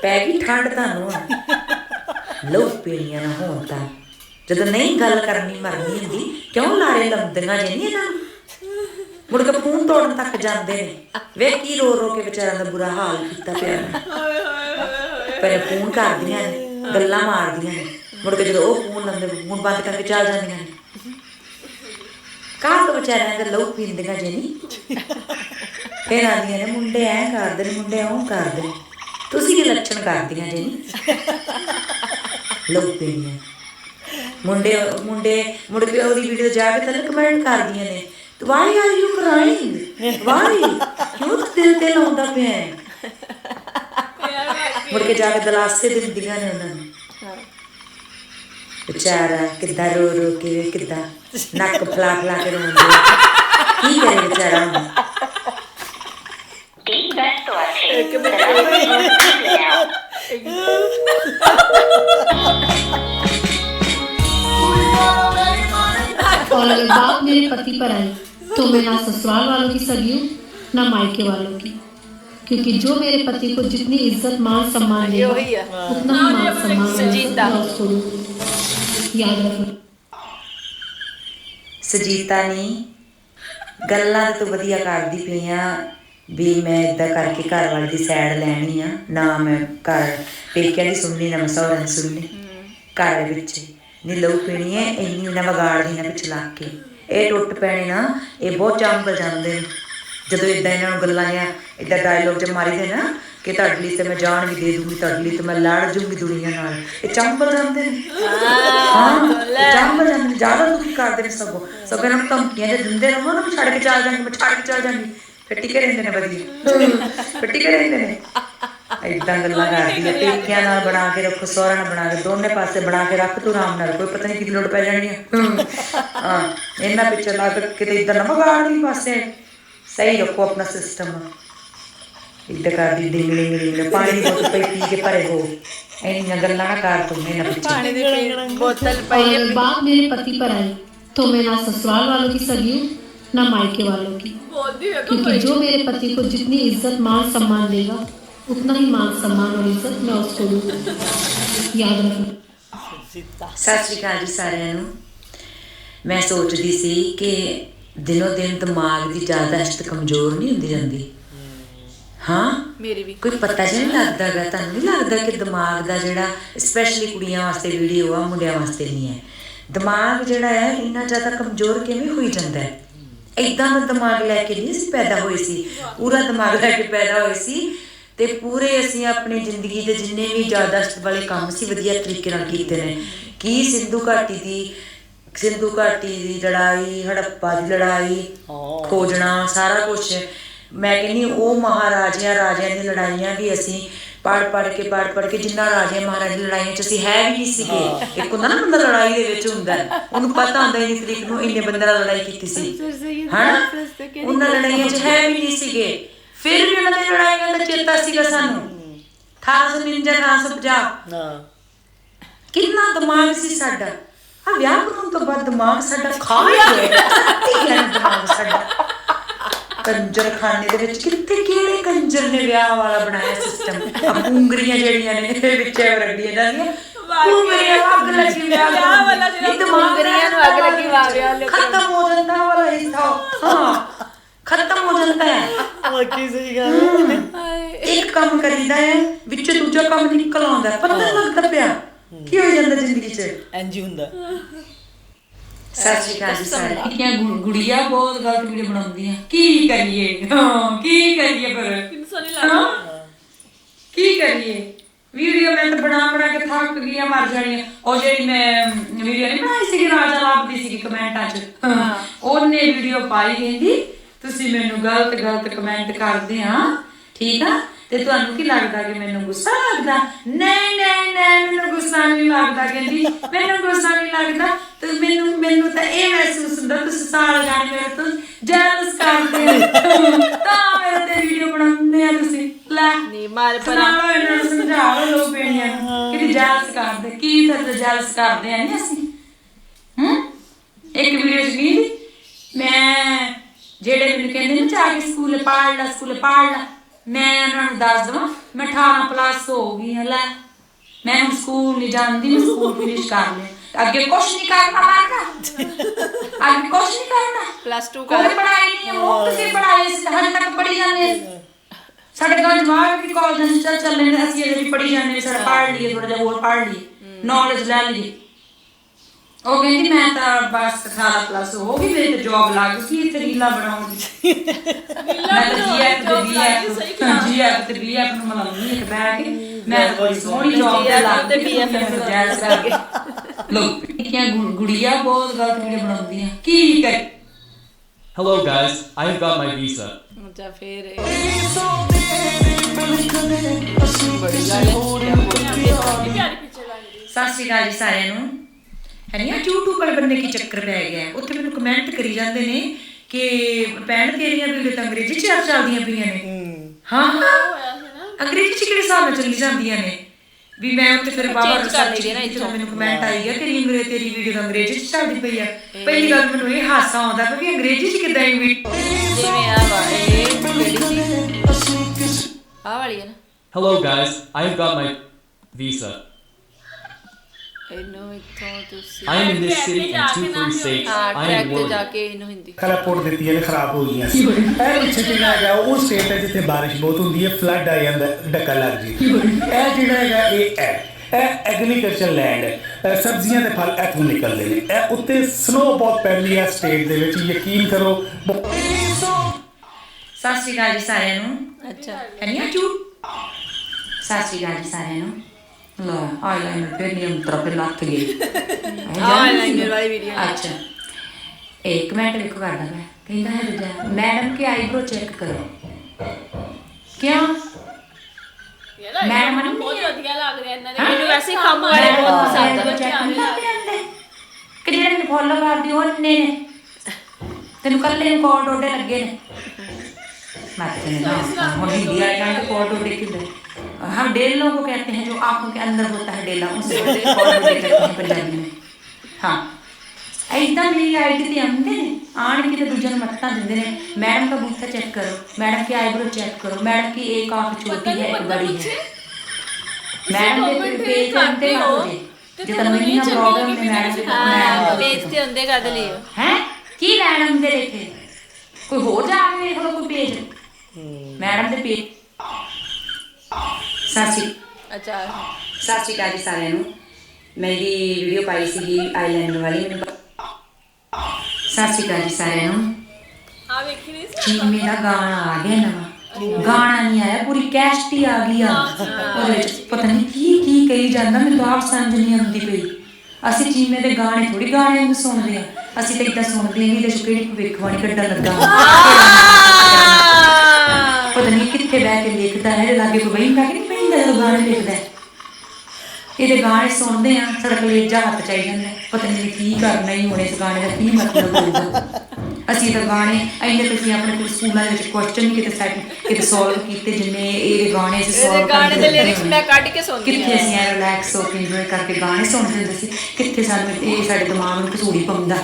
Speaker 4: ਪੈ ਗਈ ਠੰਡ ਤੁਹਾਨੂੰ ਲੋ ਪੀਣੀਆਂ ਨਾ ਹੋਣ ਤਾਂ। ਜਦੋਂ ਨਹੀਂ ਗੱਲ ਕਰਨੀ ਮਰਨੀ ਹੁੰਦੀ, ਕਿਉਂ ਲਾਰੇ ਲੰਦੀਆਂ ਜੇ ਇਹਨਾਂ ਨੂੰ? ਮੁੜ ਕੇ ਫੋਨ ਤੋੜਨ ਤੱਕ ਜਾਂਦੇ ਨੇ। ਵੇਖ ਕੀ ਰੋ ਰੋ ਕੇ ਵਿਚਾਰਿਆਂ ਦਾ ਬੁਰਾ ਹਾਲ ਕੀਤਾ ਪਿਆ ਪਰ ਫੋਨ ਕਰਦੀਆਂ ਨੇ, ਗੱਲਾਂ ਮਾਰਦੀਆਂ ਨੇ। ਮੁੜ ਕੇ ਜਦੋਂ ਉਹ ਫੋਨ ਲੰਦੇ ਫੋਨ ਬੰਦ ਕਰਕੇ ਚੱਲ ਜਾਂਦੀਆਂ ਨੇ। ਕਾਹ ਤੋਂ ਵਿਚਾਰਿਆਂ ਦੇ ਲਹੂ ਪੀਂਦੀਆਂ ਜੇ ਨਹੀਂ ਫਿਰ ਆਂਦੀਆਂ ਨੇ, ਮੁੰਡੇ ਐ ਕਰਦੇ ਨੇ, ਮੁੰਡੇ ਉਹ ਕਰਦੇ ਤੁਸੀਂ ਕੀ ਲੱਛਣ ਕਰਦੀਆਂ ਜੇ ਲਹੂ ਪੀਂਦੀਆਂ ਮੁੰਡੇ ਮੁੰਡੇ ਮੁੜ ਕੇ ਉਹਦੀ ਵੀਡੀਓ ਜਾ ਕੇ ਥੱਲੇ ਕਮੈਂਟ ਕਰਦੀਆਂ ਨੇ। Why are you crying why ਕਿਉਂ ਦਿਲ ਤੇ ਲਾਉਂਦਾ ਪਿਆ ਹੈ? ਮੁੜ ਕੇ ਜਾ ਕੇ ਦਲਾਸੇ ਦਿੰਦੀਆਂ ਨੇ ਉਹਨਾਂ ਨੂੰ। ਵਿਚਾਰਾ ਕਿੱਦਾਂ ਰੋ ਰੋ ਕੇ ਕਿੱਦਾਂ ਨੱਕ ਫਲਾ ਫਲਾ ਕੇ ਰੋਂਦੇ। ਕੀ ਕਰੇ ਵਿਚਾਰਾ ਹੁਣ?
Speaker 8: Exit. The number is busy now.
Speaker 9: और अगर बात मेरे पति पर आई तो मैं ना ससुराल वालों की सगी हूँ ना मायके वालों की क्योंकि जो मेरे पति को जितनी इज्जत मान सम्मान
Speaker 3: ये
Speaker 9: देगा
Speaker 3: वही है
Speaker 9: उतना ही मान सम्मान और इज्जत
Speaker 3: संजीता।
Speaker 9: मैं उसको दूंगी याद रखना
Speaker 4: ਸਜੀਤਾ ਨਹੀਂ ਗੱਲਾਂ ਤੇ ਤੂੰ ਵਧੀਆ ਕਰਦੀ ਪਈ ਆ ਵੀ ਮੈਂ ਇਦਾਂ ਕਰਕੇ ਘਰ ਵਾਲੇ ਦੀ ਸਾਈਡ ਲੈਣੀ ਆ ਨਾ ਮੈਂ ਘਰ ਪੇਕਿਆਂ ਦੀ ਸੁਣਨੀ ਨਾ ਮੈਂ ਸਹੁਰਿਆਂ ਦੀ ਸੁਣਨੀ। ਘਰ ਦੇ ਵਿੱਚ ਨਹੀਂ ਲਊ ਪੀਣੀ ਐ ਇੰਨੀ ਨਾ ਵਿਗਾੜਦੀ ਨਾ ਪਿੱਛੇ ਲੱਗ ਕੇ। ਇਹ ਟੁੱਟ ਪੈਣੇ ਨਾ ਇਹ ਬਹੁਤ ਚੰਬਲ ਜਾਂਦੇ ਨੇ। ਜਦੋਂ ਇਦਾਂ ਇਹਨਾਂ ਨੂੰ ਗੱਲਾਂ ਜਾਂ ਇਦਾਂ ਡਾਇਲੋਗ ਚ ਮਾਰੀ ਦੇ ਨਾ ਕਿ ਤੁਹਾਡੇ ਲਈ ਤੇ ਮੈਂ ਜਾਨ ਵੀ ਦੇ ਦੂੰਗੀ ਤੁਹਾਡੇ ਲਈ ਤੇ ਮੈਂ ਲੜ ਜੂੰਗੀ ਦੁਨੀਆ ਨਾਲ। ਇਹ ਚੰਬਲ ਜਾਂਦੇ ਨੇ। ਹਾਂ ਚੰਬਲ ਜਾਂਦੇ ਨੇ। ਜ਼ਿਆਦਾ ਦੁਖੀ ਕਰਦੇ ਨੇ ਸਗੋਂ। ਸਗੋਂ ਇਹਨਾਂ ਨੂੰ ਧਮਕੀਆਂ ਜੇ ਦਿੰਦੇ ਰਹੋ ਨਾ ਛੱਡ ਕੇ ਚੱਲ ਜਾਂਗੀ ਮੈਂ ਛੱਡ ਕੇ ਚੱਲ ਜਾਂਗੀ। ਫਿਰ ਟਿਕੇ ਰਹਿੰਦੇ ਨੇ ਵਧੀਆ ਫਿਰ ਟਿਕੇ ਰਹਿੰਦੇ ਨੇ ਇਦਾਂ ਗੱਲਾਂ ਕਰਦੀ ਹੈ ਪੇਕਿਆਂ ਨਾਲ ਬਣਾ ਕੇ ਰੱਖੋ ਸਹੁਰਾ ਨਾਲ ਬਣਾ ਕੇ ਦੋਨੇ ਪਾਸੇ ਬਣਾ ਕੇ ਰੱਖ ਤੂੰ ਆਰਾਮ ਨਾਲ ਕੋਈ ਪਤਾ ਨਹੀਂ ਕਿੱਦੀ ਲੋੜ ਪੈ ਜਾਣੀ ਹੈ ਹਾਂ ਇਹਨਾਂ ਪਿੱਛੇ ਲੱਗ ਕਿਤੇ ਇਦਾਂ ਨਾ ਵਿਗਾੜ ਨਹੀਂ ਪਾਸੇ ਸਹੀ ਰੱਖੋ ਆਪਣਾ ਸਿਸਟਮ ਇੱਦਾਂ ਕਰਦੀ ਡਿੰਗਲੀ ਡਿੰਗਲੀ ਪਾਣੀ ਦੀ ਬੋਤਲ ਪਈ ਪੀ ਕੇ ਭਰੇ ਹੋ ਇੰਨੀਆਂ ਗੱਲਾਂ ਨਾ ਕਰ ਤੂੰ ਇਹਨਾਂ ਪਿੱਛੇ
Speaker 3: ਪਾਣੀ ਦੀ ਪੀ- ਬੋਤਲ
Speaker 9: और
Speaker 3: ਪਈ ਹੈ
Speaker 9: अगर बात मेरे पति पर आई तो मैं ना ससुराल वालों की सगी हूँ ना मायके वालों की
Speaker 2: ਬੋਲਦੀ ਵੇਖੋ
Speaker 9: क्योंकि जो मेरे पति को जितनी इज्जत मान सम्मान देगा उतना ही मान सम्मान और इज्जत मैं उसको दूंगी याद रखना
Speaker 1: ਸੀਤਾ
Speaker 4: ਸਤਿ ਸ਼੍ਰੀ ਅਕਾਲ ਜੀ ਸਾਰਿਆਂ ਨੂੰ ਮੈਂ ਸੋਚਦੀ ਸੀ ਕਿ ਦਿਨੋ ਦਿਨ ਦਿਮਾਗ ਦੀ ਯਾਦਾਸ਼ਤ ਕਮਜ਼ੋਰ ਨਹੀਂ ਹੁੰਦੀ ਜਾਂਦੀ ਹਾਂ
Speaker 3: ਮੇਰੀ ਵੀ
Speaker 4: ਕੋਈ ਪਤਾ ਜਿਹਾ ਨਹੀਂ ਲੱਗਦਾ ਗਾ ਤੁਹਾਨੂੰ ਨਹੀਂ ਲੱਗਦਾ ਕਿ ਦਿਮਾਗ ਦਾ ਜਿਹੜਾ ਸਪੈਸ਼ਲੀ ਕੁੜੀਆਂ ਵਾਸਤੇ ਵੀਡੀਓ ਆ ਮੁੰਡਿਆਂ ਵਾਸਤੇ ਨਹੀਂ ਹੈ ਦਿਮਾਗ ਜਿਹੜਾ ਹੈ ਇੰਨਾ ਜ਼ਿਆਦਾ ਕਮਜ਼ੋਰ ਕਿਵੇਂ ਹੋਈ ਜਾਂਦਾ ਹੈ ਇਦਾਂ ਦਾ ਦਿਮਾਗ ਲੈ ਕੇ ਨਹੀਂ ਅਸੀਂ ਪੈਦਾ ਹੋਏ ਸੀ ਪੂਰਾ ਦਿਮਾਗ ਲੈ ਕੇ ਪੈਦਾ ਹੋਏ ਸੀ ਤੇ ਪੂਰੇ ਅਸੀਂ ਆਪਣੀ ਜ਼ਿੰਦਗੀ ਦੇ ਜਿੰਨੇ ਵੀ ਯਾਦਾਸ਼ਤ ਵਾਲੇ ਕੰਮ ਸੀ ਵਧੀਆ ਤਰੀਕੇ ਨਾਲ ਕੀਤੇ ਨੇ। ਕੀ ਸਿੰਧੂ ਘਾਟੀ ਦੀ ਸਿੰਧੂ ਘਾਟੀ ਦੀ ਲੜਾਈ ਹੜੱਪਾ ਦੀ ਲੜਾਈ ਖੋਜਣਾ ਸਾਰਾ ਕੁਝ ਮੈਂ ਕਹਿੰਦੀ ਉਹ ਮਹਾਰਾਜਿਆਂ ਰਾਜਿਆਂ ਦੀਆਂ ਲੜਾਈਆਂ ਵੀ ਅਸੀਂ ਪੜ ਪੜ ਕੇ ਪੜ ਪੜ ਕੇ ਜਿੰਨਾ ਰਾਜੇ ਮਹਾਰਾਜੇ ਲੜਾਈਆਂ ਚ ਅਸੀਂ ਹੈ ਵੀ ਨਹੀਂ ਸੀਗੇ। ਇੱਕ ਹੁੰਦਾ ਨਾ ਬੰਦਾ ਲੜਾਈ ਦੇ ਵਿੱਚ ਹੁੰਦਾ। ਹੈ। ਉਹਨੂੰ ਪਤਾ ਹੁੰਦਾ ਇੰਨੀ ਤਰੀਕ ਨੂੰ ਇੰਨੇ ਬੰਦੇ ਨਾਲ ਲੜਾਈ ਕੀਤੀ ਸੀ। ਹਨਾ? ਉਹਨਾਂ ਲੜਾਈਆਂ ਚ ਹੈ ਵੀ ਨਹੀਂ ਸੀਗੇ। ਫਿਰ ਵੀ ਉਹਨਾਂ ਦੀਆਂ ਲੜਾਈਆਂ ਦਾ ਚੇਤਾ ਸੀਗਾ ਸਾਨੂੰ। 1859 1850
Speaker 1: ਹਾਂ।
Speaker 4: ਕਿੰਨਾ ਦਿਮਾਗ ਸੀ ਸਾਡਾ। ਆ ਵਿਆਹ ਕਰਨ ਤੋਂ ਬਾਅਦ ਦਿਮਾਗ ਸਾਡਾ ਖਾ ਗਿਆ। ਕੀ ਗਿਆ ਦਿਮਾਗ ਸਾਡਾ। ਕੰਜਰਖਾਨੇ ਦੇ ਵਿੱਚ ਕਿੱਥੇ ਕਿਹੜੇ ਕੰਜਰ ਨੇ ਵਿਆਹ ਵਾਲਾ ਬਣਾਇਆ ਸਿਸਟਮ ਆ ਪੁੰਗਰੀਆਂ ਜਿਹੜੀਆਂ ਨੇ ਇਹਦੇ ਵਿੱਚ ਰੱਖਦੀਆਂ ਜਾਂਦੀਆਂ। ਪੁੰਗਰੀਆਂ ਅੱਗ ਲੱਗੀ ਵਿਆਹ
Speaker 2: ਵਾਲਾ। ਜਿਹੜਾ
Speaker 4: ਇਹ ਦਿਮਾਗ
Speaker 3: ਪੁੰਗਰੀਆਂ ਨੂੰ ਅੱਗ ਲੱਗੀ ਵਾਹ
Speaker 4: ਖਤਮ ਹੋ ਜਾਂਦਾ ਵਾਲਾ ਹਿੱਸਾ ਹਾਂ ਖਤਮ ਹੋ ਜਾਂਦਾ ਹੈ।
Speaker 1: ਵਾਕਈ ਸਹੀ ਗੱਲ ਹੈ।
Speaker 4: ਇੱਕ ਕੰਮ ਕਰੀਦਾ ਹੈ ਵਿੱਚ ਦੂਜਾ ਕੰਮ ਨਿਕਲ ਆਉਂਦਾ। ਪਤਾ ਨਹੀਂ ਲੱਗਦਾ ਪਿਆ। ਕੀ ਹੋ ਜਾਂਦਾ ਜ਼ਿੰਦਗੀ 'ਚ?
Speaker 1: ਇੰਜ ਹੁੰਦਾ।
Speaker 4: ਸਤਿ ਸ਼੍ਰੀ ਅਕਾਲ ਜੀ ਸਾਰੇ
Speaker 5: ਕਿਆ ਗੁੜੀਆ ਬਹੁਤ ਗਲਤ ਵੀਡੀਓ ਬਣਾਉਂਦੀਆਂ। ਕੀ ਕਰੀਏ? ਹਾਂ ਕੀ ਕਰੀਏ ਪਰ
Speaker 2: ਕਿੰਨੀ ਸੋਹਣੀ ਲੱਗਦੀ।
Speaker 5: ਕੀ ਕਰੀਏ? ਵੀਡੀਓ ਮੈਂ ਤਾਂ ਬਣਾ ਬਣਾ ਕੇ ਥੱਕ ਗਈ ਆ ਮਰ ਜਾਣੀ ਆ। ਉਹ ਜਿਹੜੀ ਮੈਂ ਵੀਡੀਓ ਨਹੀਂ ਬਣਾਈ ਸੀ ਰਾਜਾ ਲੱਭਦੀ ਸੀ ਕਮੈਂਟਾਂ 'ਚ ਉਹਨੇ ਵੀਡੀਓ ਪਾਈ ਕਹਿੰਦੀ ਤੁਸੀਂ ਮੈਨੂੰ ਗਲਤ ਗਲਤ ਕਮੈਂਟ ਕਰਦੇ ਆ। ਠੀਕ ਆ। ਤੇ ਤੁਹਾਨੂੰ ਕੀ ਲੱਗਦਾ ਕਿ ਮੈਨੂੰ ਗੁੱਸਾ ਲੱਗਦਾ? ਨਹੀਂ ਨਹੀਂ ਨਹੀਂ ਮੈਨੂੰ ਗੁੱਸਾ ਨਹੀਂ ਲੱਗਦਾ ਕਹਿੰਦੀ। ਮੈਨੂੰ ਗੁੱਸਾ ਨਹੀਂ ਲੱਗਦਾ ਤੇ ਮੈਨੂੰ ਮੈਨੂੰ ਤਾਂ ਇਹ ਮਹਿਸੂਸ ਹੁੰਦਾ ਤੁਸੀਂ ਸਾਰੇ ਜਾਣੇ ਮੇਰੇ ਤੋਂ ਜੈਲਸ ਕਰਦੇ ਹੋ। ਤਾਂ ਮੇਰੇ ਤੇ ਵੀਡੀਓ ਬਣਾਉਂਦੇ ਆ ਤੁਸੀਂ। ਲੈ
Speaker 3: ਨਹੀਂ ਮਾਰ ਪਰ
Speaker 5: ਇਹਨਾਂ ਨੂੰ ਬੇੜੀਆਂ ਨੂੰ ਕਿ ਜੈਲਸ ਕਰਦੇ? ਕੀ ਫਿਰ ਜੈਲਸ ਕਰਦੇ ਆ ਨਹੀਂ ਅਸੀਂ? ਹੂੰ? ਇੱਕ ਵੀਡੀਓ ਕੀ ਮੈਂ ਜਿਹੜੇ ਮੈਨੂੰ ਕਹਿੰਦੇ ਨੇ ਜਾ ਕੇ ਸਕੂਲੇ ਪੜ੍ਹ ਲੈ ਸਕੂਲੇ ਪੜ੍ਹ ਲੈ। ਮੈਂ ਉਹਨਾਂ ਨੂੰ ਦੱਸ ਦਵਾਂ ਮੈਂ 18 ਪਲੱਸ ਹੋ ਗਈ ਹਾਂ ਲੈ। ਮੈਂ ਹੁਣ ਸਕੂਲ ਨਹੀਂ ਜਾਂਦੀ ਮੈਂ ਸਕੂਲ ਫਿਨਿਸ਼ ਕਰ ਲਿਆ। ਅੱਗੇ ਕੁਛ ਨਹੀਂ ਕਰਨਾ ਮਾਰਨਾ ਅੱਗੇ ਕੁਛ ਨਹੀਂ ਕਰਨਾ।
Speaker 3: ਪਲੱਸ 2 ਕਰ।
Speaker 5: ਕੋਈ ਪੜਾਈ ਨਹੀਂ ਹੈ ਮੁਫਤ ਦੀ ਪੜਾਈ ਹਜੇ ਤੱਕ ਪੜੀ ਜਾਂਦੇ। ਸਾਡੇ ਘਰ ਜਵਾਬ ਵੀ ਕਾਲਜਾਂ ਚੱਲ ਚੱਲੇ ਨੇ ਅਸੀਂ ਅਜੇ ਵੀ ਪੜੀ ਜਾਂਦੇ ਸਾਡਾ ਪੜ ਲਈਏ ਥੋੜਾ ਜਿਹਾ ਹੋਰ ਪੜ ਲਈਏ। ਨੌਲੇਜ ਲੈ ਲਈਏ। ਉਹ ਕਹਿੰਦੀ ਮੈਂ ਤਾਂ ਬਸ 18 ਪਲੱਸ ਹੋ ਗਈ ਮੇਰੀ ਤਾਂ ਜੌਬ ਲੱਗ ਗਈ ਇੱਥੇ ਰੀਲਾ ਬਣਾਉਂਦੀ ਮੈਂ ਤਾਂ ਜੀਐਫ ਤੇ ਬੀਐਫ ਜੀਐਫ ਤੇ ਬੀਐਫ ਨੂੰ ਮਲਾਉਂਦੀ ਇੱਕ ਬੈਠ ਕੇ ਮੈਂ ਤਾਂ ਬੜੀ ਸੋਹਣੀ ਜੌਬ ਤੇ ਲੱਗ
Speaker 3: ਤੇ BFF
Speaker 5: ਮੈਂ ਜੈਸ ਕਰਕੇ। ਲੋਕ ਕਿਆ ਗੁੜੀਆ ਬਹੁਤ ਗਲਤ ਵੀਡੀਓ ਬਣਾਉਂਦੀਆਂ। ਕੀ ਕਰੇ
Speaker 6: Hello guys, I've got my visa.
Speaker 3: ਅੱਛਾ ਫੇਰ
Speaker 2: ਪਿਆਰੀ ਪਿੱਛੇ ਲੱਗਦੀ।
Speaker 4: ਸਤਿ ਸ਼੍ਰੀ ਅਕਾਲ ਜੀ ਸਾਰਿਆਂ ਨੂੰ। ਹਨੀ ਆ YouTube ਪਰ ਬੰਨੇ ਕੀ ਚੱਕਰ ਪੈ ਗਿਆ? ਹੈ। ਉੱਥੇ ਮੈਨੂੰ ਕਮੈਂਟ ਕਰੀ ਜਾਂਦੇ ਨੇ ਕਿ ਭੈਣ ਤੇਰੀਆਂ ਵੀਡੀਓ ਤਾਂ ਅੰਗਰੇਜ਼ੀ ਚ ਚੱਲ ਚੱਲਦੀਆਂ ਪਈਆਂ ਨੇ। ਹਾਂ। ਹਾਂ।
Speaker 2: ਹੋਇਆ ਸੀ ਨਾ।
Speaker 4: ਅੰਗਰੇਜ਼ੀ ਚ ਕਿਹੜੇ ਹਿਸਾਬ ਨਾਲ ਚੱਲੀ ਜਾਂਦੀਆਂ ਨੇ? ਵੀ ਮੈਂ ਉੱਥੇ ਫਿਰ ਬਾਬਾ ਰਿਸਰਚ
Speaker 3: ਲਈਦੀ ਨਾ ਇੱਥੋਂ।
Speaker 4: ਮੈਨੂੰ ਕਮੈਂਟ ਆਈ ਗਿਆ ਤੇਰੀ ਅੰਗਰੇਜ਼ੀ ਤੇਰੀ ਵੀਡੀਓ ਤਾਂ ਅੰਗਰੇਜ਼ੀ ਚ ਚੱਲਦੀ ਪਈ ਆ। ਪਹਿਲੀ ਗੱਲ ਮੈਨੂੰ ਇਹ ਹਾਸਾ ਆਉਂਦਾ ਕਿ ਵੀ ਅੰਗਰੇਜ਼ੀ ਚ ਕਿਦਾਂ ਇਹ ਵੀਡੀਓ
Speaker 3: ਜਿਵੇਂ ਆ। ਵਾ ਇਹ ਕਿਹੜੀ ਸੀ? ਆ ਵਾਲੀ ਹੈ ਨਾ।
Speaker 6: Hello guys, I've got my visa.
Speaker 3: ਇਹਨੂੰ ਇੱਥੋਂ ਤੁਸੀਂ
Speaker 6: I am in this city in two free states.
Speaker 3: ਹਾਂ
Speaker 6: I
Speaker 3: ਟਰੈਕ
Speaker 6: am
Speaker 3: ਤੇ ਜਾ
Speaker 6: worried.
Speaker 3: ਕੇ ਇਹਨੂੰ ਹਿੰਦੀ
Speaker 10: ਕਲਾਪੋਰਟ ਦਿੱਤੀਆਂ ਨੇ ਖਰਾਬ ਹੋ ਗਈਆਂ ਸੀ। ਇਹ ਪਿੱਛੇ ਜਿਹੜਾ ਹੈਗਾ ਉਹ ਸਟੇਟ ਹੈ ਜਿੱਥੇ ਬਾਰਿਸ਼ ਬਹੁਤ ਹੁੰਦੀ ਹੈ ਫਲੱਡ ਆ ਜਾਂਦਾ ਡੱਕਾ ਲੱਗ ਜੀ। ਇਹ ਜਿਹੜਾ ਹੈਗਾ ਇਹ ਹੈ। ਇਹ ਐਗਰੀਕਲਚਰ ਲੈਂਡ ਹੈ। ਇਹ ਸਬਜ਼ੀਆਂ ਦੇ ਫਲ ਇੱਥੋਂ ਨਿਕਲਦੇ ਨੇ। ਇਹ ਉੱਤੇ ਸਨੋ ਬਹੁਤ ਪੈਂਦੀ ਹੈ ਸਟੇਟ ਦੇ ਵਿੱਚ ਯਕੀਨ ਕਰੋ। ਬਹੁਤ-
Speaker 4: ਸਤਿ ਸ਼੍ਰੀ ਅਕਾਲ ਜੀ ਸਾਰਿਆਂ ਨੂੰ।
Speaker 3: ਅੱਛਾ।
Speaker 4: ਹਨੀ ਆ ਚੂ ਸਤਿ ਸ਼੍ਰੀ ਅਕਾਲ ਜੀ ਸਾਰਿਆਂ ਨੂੰ। ਲਾ eyeliner premium ਤਰਫੇ ਲੱਥ ਗਈ
Speaker 3: eyeliner ਵਾਲੀ ਵੀਡੀਓ
Speaker 4: ਅੱਛਾ ਇੱਕ ਮਿੰਟ ਵੇਖੋ ਕਰਦਾ ਮੈਂ ਕਹਿੰਦਾ ਹੈ ਦੂਜਾ ਮੈਡਮ ਕੀ ਆਈਬ੍ਰੋ ਚੈੱਕ ਕਰੋ ਕਿਉਂ ਮੈਡਮ ਨੂੰ
Speaker 2: ਬਹੁਤ ਵਧੀਆ ਲੱਗ ਰਿਹਾ ਇਹਨਾਂ ਦੇ
Speaker 3: ਮੈਨੂੰ ਵੈਸੇ ਕੰਮ ਵਾਲੇ ਬਹੁਤ ਪਸੰਦ ਆ
Speaker 4: ਬੱਚੇ ਕਿ ਜਿਹੜੇ ਮੈਨੂੰ ਫੋਲੋ ਕਰਦੀ ਉਹਨੇ ਨੇ ਤੈਨੂੰ ਕੱਲੇ ਨੂੰ ਕੋਡ ਡੋਡੇ ਲੱਗੇ ਨੇ ਮੈਂ ਤੈਨੂੰ ਹੁਣ ਇੰਡੀਆ ਜਾਂ ਕੋਡ ਡੋਡੇ ਕਿੱਦਾਂ हम डेलों को कहते हैं जो आंखों के अंदर होता है डेला उसे कोड ओडे कहते हैं पंजाबी में हाँ ਇਦਾਂ ਮੇਰੀ ਆਈਡੀ ਤੇ ਆਉਂਦੇ ਨੇ ਆਣ ਕੇ ਤੇ ਦੂਜਿਆਂ ਨੂੰ ਮੱਤਾਂ ਦਿੰਦੇ ਨੇ ਮੈਡਮ ਦਾ ਬੂਥਾ ਚੈੱਕ ਕਰੋ ਮੈਡਮ ਕੀ ਆਈਬ੍ਰੋ ਚੈੱਕ ਕਰੋ ਮੈਡਮ की एक आंख छोटी है एक बड़ी है ਮੈਡਮ ਦੇ
Speaker 2: comment
Speaker 4: ਪੇਜ ਤੇ
Speaker 2: ਕਰਦੇ ਹੋ,
Speaker 4: ਹੋ
Speaker 2: ਤੇ
Speaker 4: ਜੇ ਤਾਂ
Speaker 2: ਤੁਹਾਨੂੰ
Speaker 4: ਮੈਨੂੰ
Speaker 2: ਇਹ ਚੰਗੀ
Speaker 4: ਪ੍ਰੋਬਲਮ
Speaker 2: ਲੱਗੀ
Speaker 4: ਨੇ ਮੈਡਮ ਦੇ
Speaker 3: ਹਾਂ ਪੇਜ ਤੇ ਹੁੰਦੇ ਕਦ ਲਈ
Speaker 4: ਹੈ ਕੀ ਲੈਣ ਆਉਂਦੇ ਨੇ ਇੱਥੇ ਕੋਈ ਹੋਰ ਜਾ ਕੇ ਵੇਖ ਲਓ ਕੋਈ ਪੇਜ ਮੈਡਮ ਦੇ ਪੇਜ
Speaker 3: ਅੱਛਾ।
Speaker 4: ਸਤਿ ਸ਼੍ਰੀ ਅਕਾਲ ਜੀ ਸਾਰਿਆਂ ਨੂੰ।
Speaker 11: ਮੇਰੀ ਵੀਡੀਓ ਪਾਈ ਸੀਗੀ ਆਈਲਾਈਨਰ ਵਾਲੀ ਮੈਨੂੰ ਸਤਿ ਸ਼੍ਰੀ ਅਕਾਲ ਜੀ ਸਾਰਿਆਂ ਨੂੰ।
Speaker 2: ਆ ਵੇਖੀ ਨਹੀਂ ਸੀ
Speaker 4: ਚੀਮੇ ਦਾ ਗਾਣਾ ਆ ਗਿਆ ਨਵਾਂ ਗਾਣਾ ਨਹੀਂ ਆਇਆ ਪੂਰੀ ਕੈਸਟ ਹੀ ਆ ਗਈ ਆ। ਉਹਦੇ ਵਿੱਚ ਪਤਾ ਨਹੀਂ ਕੀ ਕੀ ਕਹੀ ਜਾਂਦਾ ਮੈਨੂੰ ਤਾਂ ਆਪ ਸਮਝ ਨਹੀਂ ਆਉਂਦੀ ਪਈ। ਅਸੀਂ ਚੀਮੇ ਦੇ ਗਾਣੇ ਥੋੜੀ ਗਾਣੇ ਨੂੰ ਸੁਣਦੇ ਆ। ਅਸੀਂ ਤਾਂ ਇਦਾਂ ਸੁਣਦੇ ਆ ਵੀ ਇਹਦੇ ਚ ਕਿਹੜੀ ਭਵਿੱਖਬਾਣੀ ਕੱਢਣ ਲੱਗਾ। ਪਤਾ ਨਹੀਂ ਕਿੱਥੇ ਬਹਿ ਕੇ ਲਿਖਦਾ ਹੈ ਲਾਗੇ ਕੋਈ ਬਹਿੰਦਾ ਕਿ ਨਹੀਂ ਬਹਿੰਦਾ ਜਦੋਂ ਗਾਣੇ ਲਿਖਦਾ ਹੈ। ਇਹਦੇ ਗਾਣੇ ਸੁਣਦੇ ਆ ਸੜਕ ਲਈ ਹੱਥ ਚਾਈ ਜਾਂਦਾ ਪਤਾ ਨਹੀਂ ਕੀ ਕਰਨਾ ਹੀ ਹੁਣ ਇਸ ਗਾਣੇ ਦਾ ਕੀ ਮਤਲਬ ਹੋਊਗਾ ਅਸੀਂ ਤਾਂ ਗਾਣੇ ਇੰਨੇ ਤੁਸੀਂ ਆਪਣੇ ਕੋਲ ਸਕੂਲਾਂ ਦੇ ਵਿੱਚ ਕੁਐਸਚਨ ਕਿਤੇ ਸੈਟ ਕਿਤੇ ਸੋਲਵ ਕੀਤੇ ਜਿੰਨੇ ਇਹਦੇ ਗਾਣੇ ਅਸੀਂ ਸੋਲਵ
Speaker 3: ਗਾਣੇ ਦੇ ਲਿਰਿਕਸ ਮੈਂ ਕੱਢ ਕੇ ਸੁਣਦੀ
Speaker 4: ਕਿੱਥੇ ਅਸੀਂ ਐ ਰਿਲੈਕਸ ਹੋ ਕੇ ਇੰਜੋਏ ਕਰਕੇ ਗਾਣੇ ਸੁਣਦੇ ਹੁੰਦੇ ਸੀ ਕਿੱਥੇ ਸਾਨੂੰ ਇਹ ਸਾਡੇ ਦਿਮਾਗ ਨੂੰ ਕਸੂੜੀ ਪਾਉਂਦਾ।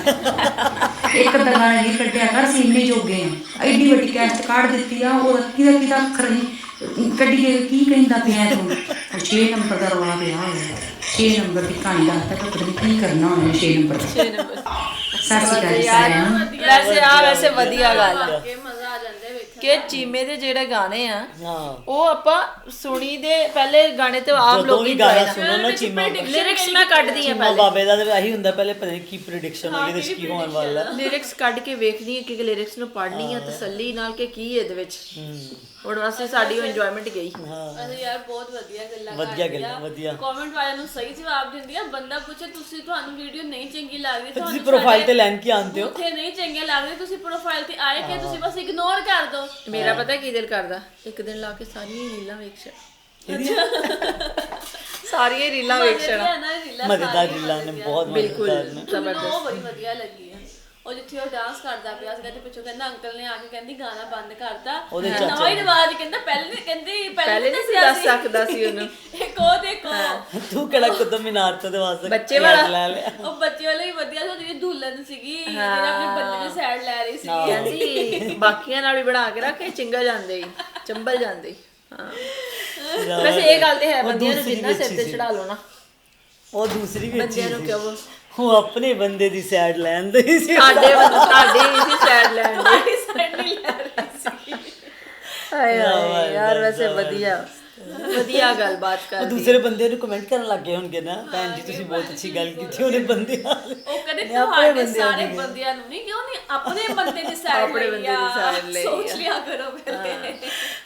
Speaker 4: ਇੱਕ ਅੱਧਾ ਗਾਣਾ ਨਹੀਂ ਕੱਢਿਆ ਕਰ ਅਸੀਂ ਇੰਨੇ ਜੋਗੇ ਆ ਐਡੀ ਵੱਡੀ ਕੈਸਟ ਕੱਢ ਦਿੱਤੀ ਆ ਉਹ ਕਿਹਦਾ ਕਿਹਦਾ ਅੱਖਰ ਨਹੀਂ ਕੱਢੀਏ ਕੀ ਕਹਿੰਦਾ ਪਿਆ ਤੂੰ? ਉਹ 6 ਨੰਬਰ ਦਾ ਰੌਲਾ ਪਿਆ ਹੋਇਆ। 6 ਨੰਬਰ ਦੀ ਕਹਾਣੀ ਦਾ ਤਾਂ ਪਤਾ ਨਹੀਂ ਕੀ ਕਰਨਾ ਉਹਨੇ 6 ਨੰਬਰ 6 ਨੰਬਰ। ਸਤਿ ਸ਼੍ਰੀ ਅਕਾਲ ਜੀ ਸਾਰਿਆਂ ਨੂੰ।
Speaker 3: ਵੈਸੇ ਆ ਵੈਸੇ ਵਧੀਆ ਗੱਲ ਆ।
Speaker 2: ਕਿ ਮਜ਼ਾ ਆ ਜਾਂਦਾ।
Speaker 3: ਕਿ ਚੀਮੇ ਦੇ ਜਿਹੜੇ ਗਾਣੇ ਆ
Speaker 1: ਹਾਂ।
Speaker 3: ਉਹ ਆਪਾਂ ਸੁਣੀ ਦੇ ਪਹਿਲੇ ਗਾਣੇ ਤੇ ਆਮ
Speaker 1: ਜਦੋਂ
Speaker 3: ਲੋਕ
Speaker 1: ਵੀ
Speaker 3: ਹੀ
Speaker 1: ਗਾਣਾ ਸੁਣੋ ਨਾ ਚੀਮਾ
Speaker 3: ਲਿਰਿਕਸ ਮੈਂ ਕੱਢਦੀ ਆ
Speaker 1: ਚੀਮਾ
Speaker 3: ਪਹਿਲੇ।
Speaker 1: ਬਾਬੇ ਦਾ ਤੇ ਆਹੀ ਹੁੰਦਾ ਪਹਿਲੇ ਪਤਾ ਨਹੀਂ ਕੀ ਪ੍ਰੈਡਿਕਸ਼ਨ ਹੋਈ ਇਹਦੇ ਚ ਕੀ ਹੋਣ ਵਾਲਾ।
Speaker 3: ਲਿਰਿਕਸ ਕੱਢ ਕੇ ਵੇਖਦੀ ਆ ਕਿ ਲਿਰਿਕਸ ਨੂੰ ਪੜ੍ਹਨੀ ਆ ਤਸੱਲੀ ਨਾਲ ਕਿ ਕੀ ਇਹਦੇ ਵਿੱਚ। ਹੁਣ ਵਾਸਤੇ ਸਾਡੀ ਉਹ ਇੰਜੋਇਮੈਂਟ ਗਈ।
Speaker 2: ਅਰੇ ਯਾਰ ਬਹੁਤ ਵਧੀਆ ਗੱਲਾਂ
Speaker 1: ਵਧੀਆ ਗੱਲਾਂ, ਵਧੀਆ।
Speaker 2: ਕਮੈਂਟ ਵਾਲਿਆਂ ਨੂੰ ਸਹੀ ਜਵਾਬ ਦਿੰਦੀ ਆ ਬੰਦਾ ਪੁੱਛੇ ਤੁਸੀਂ ਤੁਹਾਨੂੰ ਵੀਡੀਓ ਨਹੀਂ ਚੰਗੀ ਲੱਗਦੀ
Speaker 1: ਤੁਸੀਂ
Speaker 2: ਤੁਹਾਨੂੰ
Speaker 1: ਪ੍ਰੋਫਾਈਲ ਤੇ ਲੈਣ ਕੀ ਆਉਂਦੇ ਹੋ?
Speaker 2: ਉੱਥੇ ਨਹੀਂ ਚੰਗੇ ਲੱਗਦੇ ਤੁਸੀਂ ਪ੍ਰੋਫਾਈਲ ਤੇ ਆਏ ਕਿ ਤੁਸੀਂ ਬਸ ਇਗਨੋਰ ਕਰ ਦਿਓ
Speaker 3: ਮੇਰਾ ਪਤਾ ਕੀ ਦਿਲ ਕਰਦਾ? ਇੱਕ ਦਿਨ ਲਾ ਕੇ ਸਾਰੀਆਂ ਰੀਲਾਂ ਵੇਖ ਛੱਡ। ਸਾਰੀਆਂ ਰੀਲਾਂ ਵੇਖ ਛੱਡ।
Speaker 2: ਵਧੀਆ ਨਾ ਰੀਲਾਂ
Speaker 1: ਮਜ਼ੇਦਾਰ ਰੀਲਾਂ ਨੇ ਬਹੁਤ
Speaker 3: ਬਿਲਕੁਲ
Speaker 1: ਮਜ਼ੇਦਾਰ ਨੇ।
Speaker 2: ਬੜੀ ਵਧੀਆ ਲੱਗੀ ਉਹ ਜਿੱਥੇ ਉਹ ਡਾਂਸ ਕਰਦਾ ਪਿਆ ਸੀਗਾ ਤੇ ਪਿੱਛੋਂ ਕਹਿੰਦਾ ਅੰਕਲ ਨੇ ਆ ਕੇ ਕਹਿੰਦੀ ਗਾਣਾ ਬੰਦ ਕਰਤਾ।
Speaker 1: ਉਹਦੇ ਚਾਚਾ
Speaker 2: ਨਵਾਂ ਹੀ ਰਿਵਾਜ ਕਹਿੰਦਾ ਪਹਿਲੇ ਨਹੀਂ ਕਹਿੰਦੀ
Speaker 3: ਪਹਿਲੇ ਨਹੀਂ ਸੀ ਦੱਸ ਸਕਦਾ ਸੀ ਉਹਨੂੰ।
Speaker 2: ਇੱਕ ਉਹ ਦੇਖੋ
Speaker 1: ਤੂੰ ਕਿਹੜਾ ਕੁਤਬ ਮੀਨਾਰ ਤੋਂ ਦੇ ਵਾਸਤੇ
Speaker 3: ਬੱਚੇ ਵਾਲਾ?
Speaker 1: ਲੈ ਲਿਆ।
Speaker 2: ਉਹ ਬੱਚੇ ਵਾਲੀ ਹੀ ਵਧੀਆ ਸੀ ਉਹ ਜਿਹੜੀ ਦੁਲਹਨ ਸੀਗੀ ਜਿਹੜੀ ਆਪਣੀ ਬੰਦੇ ਦੀ ਸਾਈਡ ਲੈ ਰਹੀ ਸੀ
Speaker 3: ਕਹਿੰਦੀ ਬਾਕੀਆਂ ਨਾਲ ਵੀ ਬਣਾ ਕੇ ਰੱਖੇ ਚਿੰਗਾ ਜਾਂਦੇ ਹੀ ਚੰਬਲ ਜਾਂਦੇ ਹੀ। ਹਾਂ। ਵੈਸੇ ਇਹ ਗੱਲ ਤੇ ਹੈ ਬੰਦਿਆਂ ਨੂੰ ਜਿੰਨਾ
Speaker 1: ਵੀ
Speaker 3: ਸਿਰ ਤੇ। ਚੜਾ ਲਓ ਨਾ।
Speaker 1: ਉਹ ਦੂਸਰੀ ਵੀ ਅੱਛੀ
Speaker 3: ਬੰਦਿਆਂ ਨੂੰ
Speaker 1: ਸੀ।
Speaker 3: ਕਹੋ
Speaker 1: ਉਹ ਆਪਣੇ ਬੰਦੇ ਦੀ ਸਾਈਡ ਲੈਂਦੇ ਸੀ।
Speaker 3: ਸਾਡੇ ਬੰਦੇ ਤੁਹਾਡੇ ਹੀ ਸੀ ਸਾਈਡ ਲੈਣ ਦੇ।
Speaker 2: ਸਾਡੀ ਸਾਈਡ ਨਹੀਂ ਲੈ ਰਹੀ ਸੀ।
Speaker 3: ਹਾਏ ਹਾਏ ਯਾਰ ਵੈਸੇ ਵਧੀਆ। ਵਧੀਆ ਗੱਲਬਾਤ
Speaker 1: ਉਹ
Speaker 3: ਕਰਦੀ
Speaker 1: ਦੂਸਰੇ ਬੰਦੇ ਨੂੰ ਕਮੈਂਟ ਕਰਨ ਲੱਗ ਗਏ ਹੋਣਗੇ ਨਾ। ਭੈਣ ਜੀ ਤੁਸੀਂ ਬਹੁਤ ਅੱਛੀ ਗੱਲ ਕੀਤੀ ਉਹਨੇ ਬੰਦੇ ਨਾਲ।
Speaker 2: ਉਹ
Speaker 1: ਨੇ ਆਪਣੇ
Speaker 2: ਤੁਹਾਡੇ
Speaker 1: ਬੰਦਿਆਂ
Speaker 2: ਸਾਰੇ
Speaker 1: ਦੀ।
Speaker 2: ਬੰਦਿਆਂ ਨੂੰ ਨਹੀਂ ਕਿਉਂ ਨਹੀਂ? ਆਪਣੇ ਬੰਦੇ ਦੀ ਸਾਈਡ
Speaker 3: ਆਪਣੇ ਬੰਦੇ ਦੀ side ਲਈ
Speaker 2: ਸੋਚ
Speaker 3: ਆ।
Speaker 2: ਲਿਆ ਕਰੋ ਪਹਿਲੇ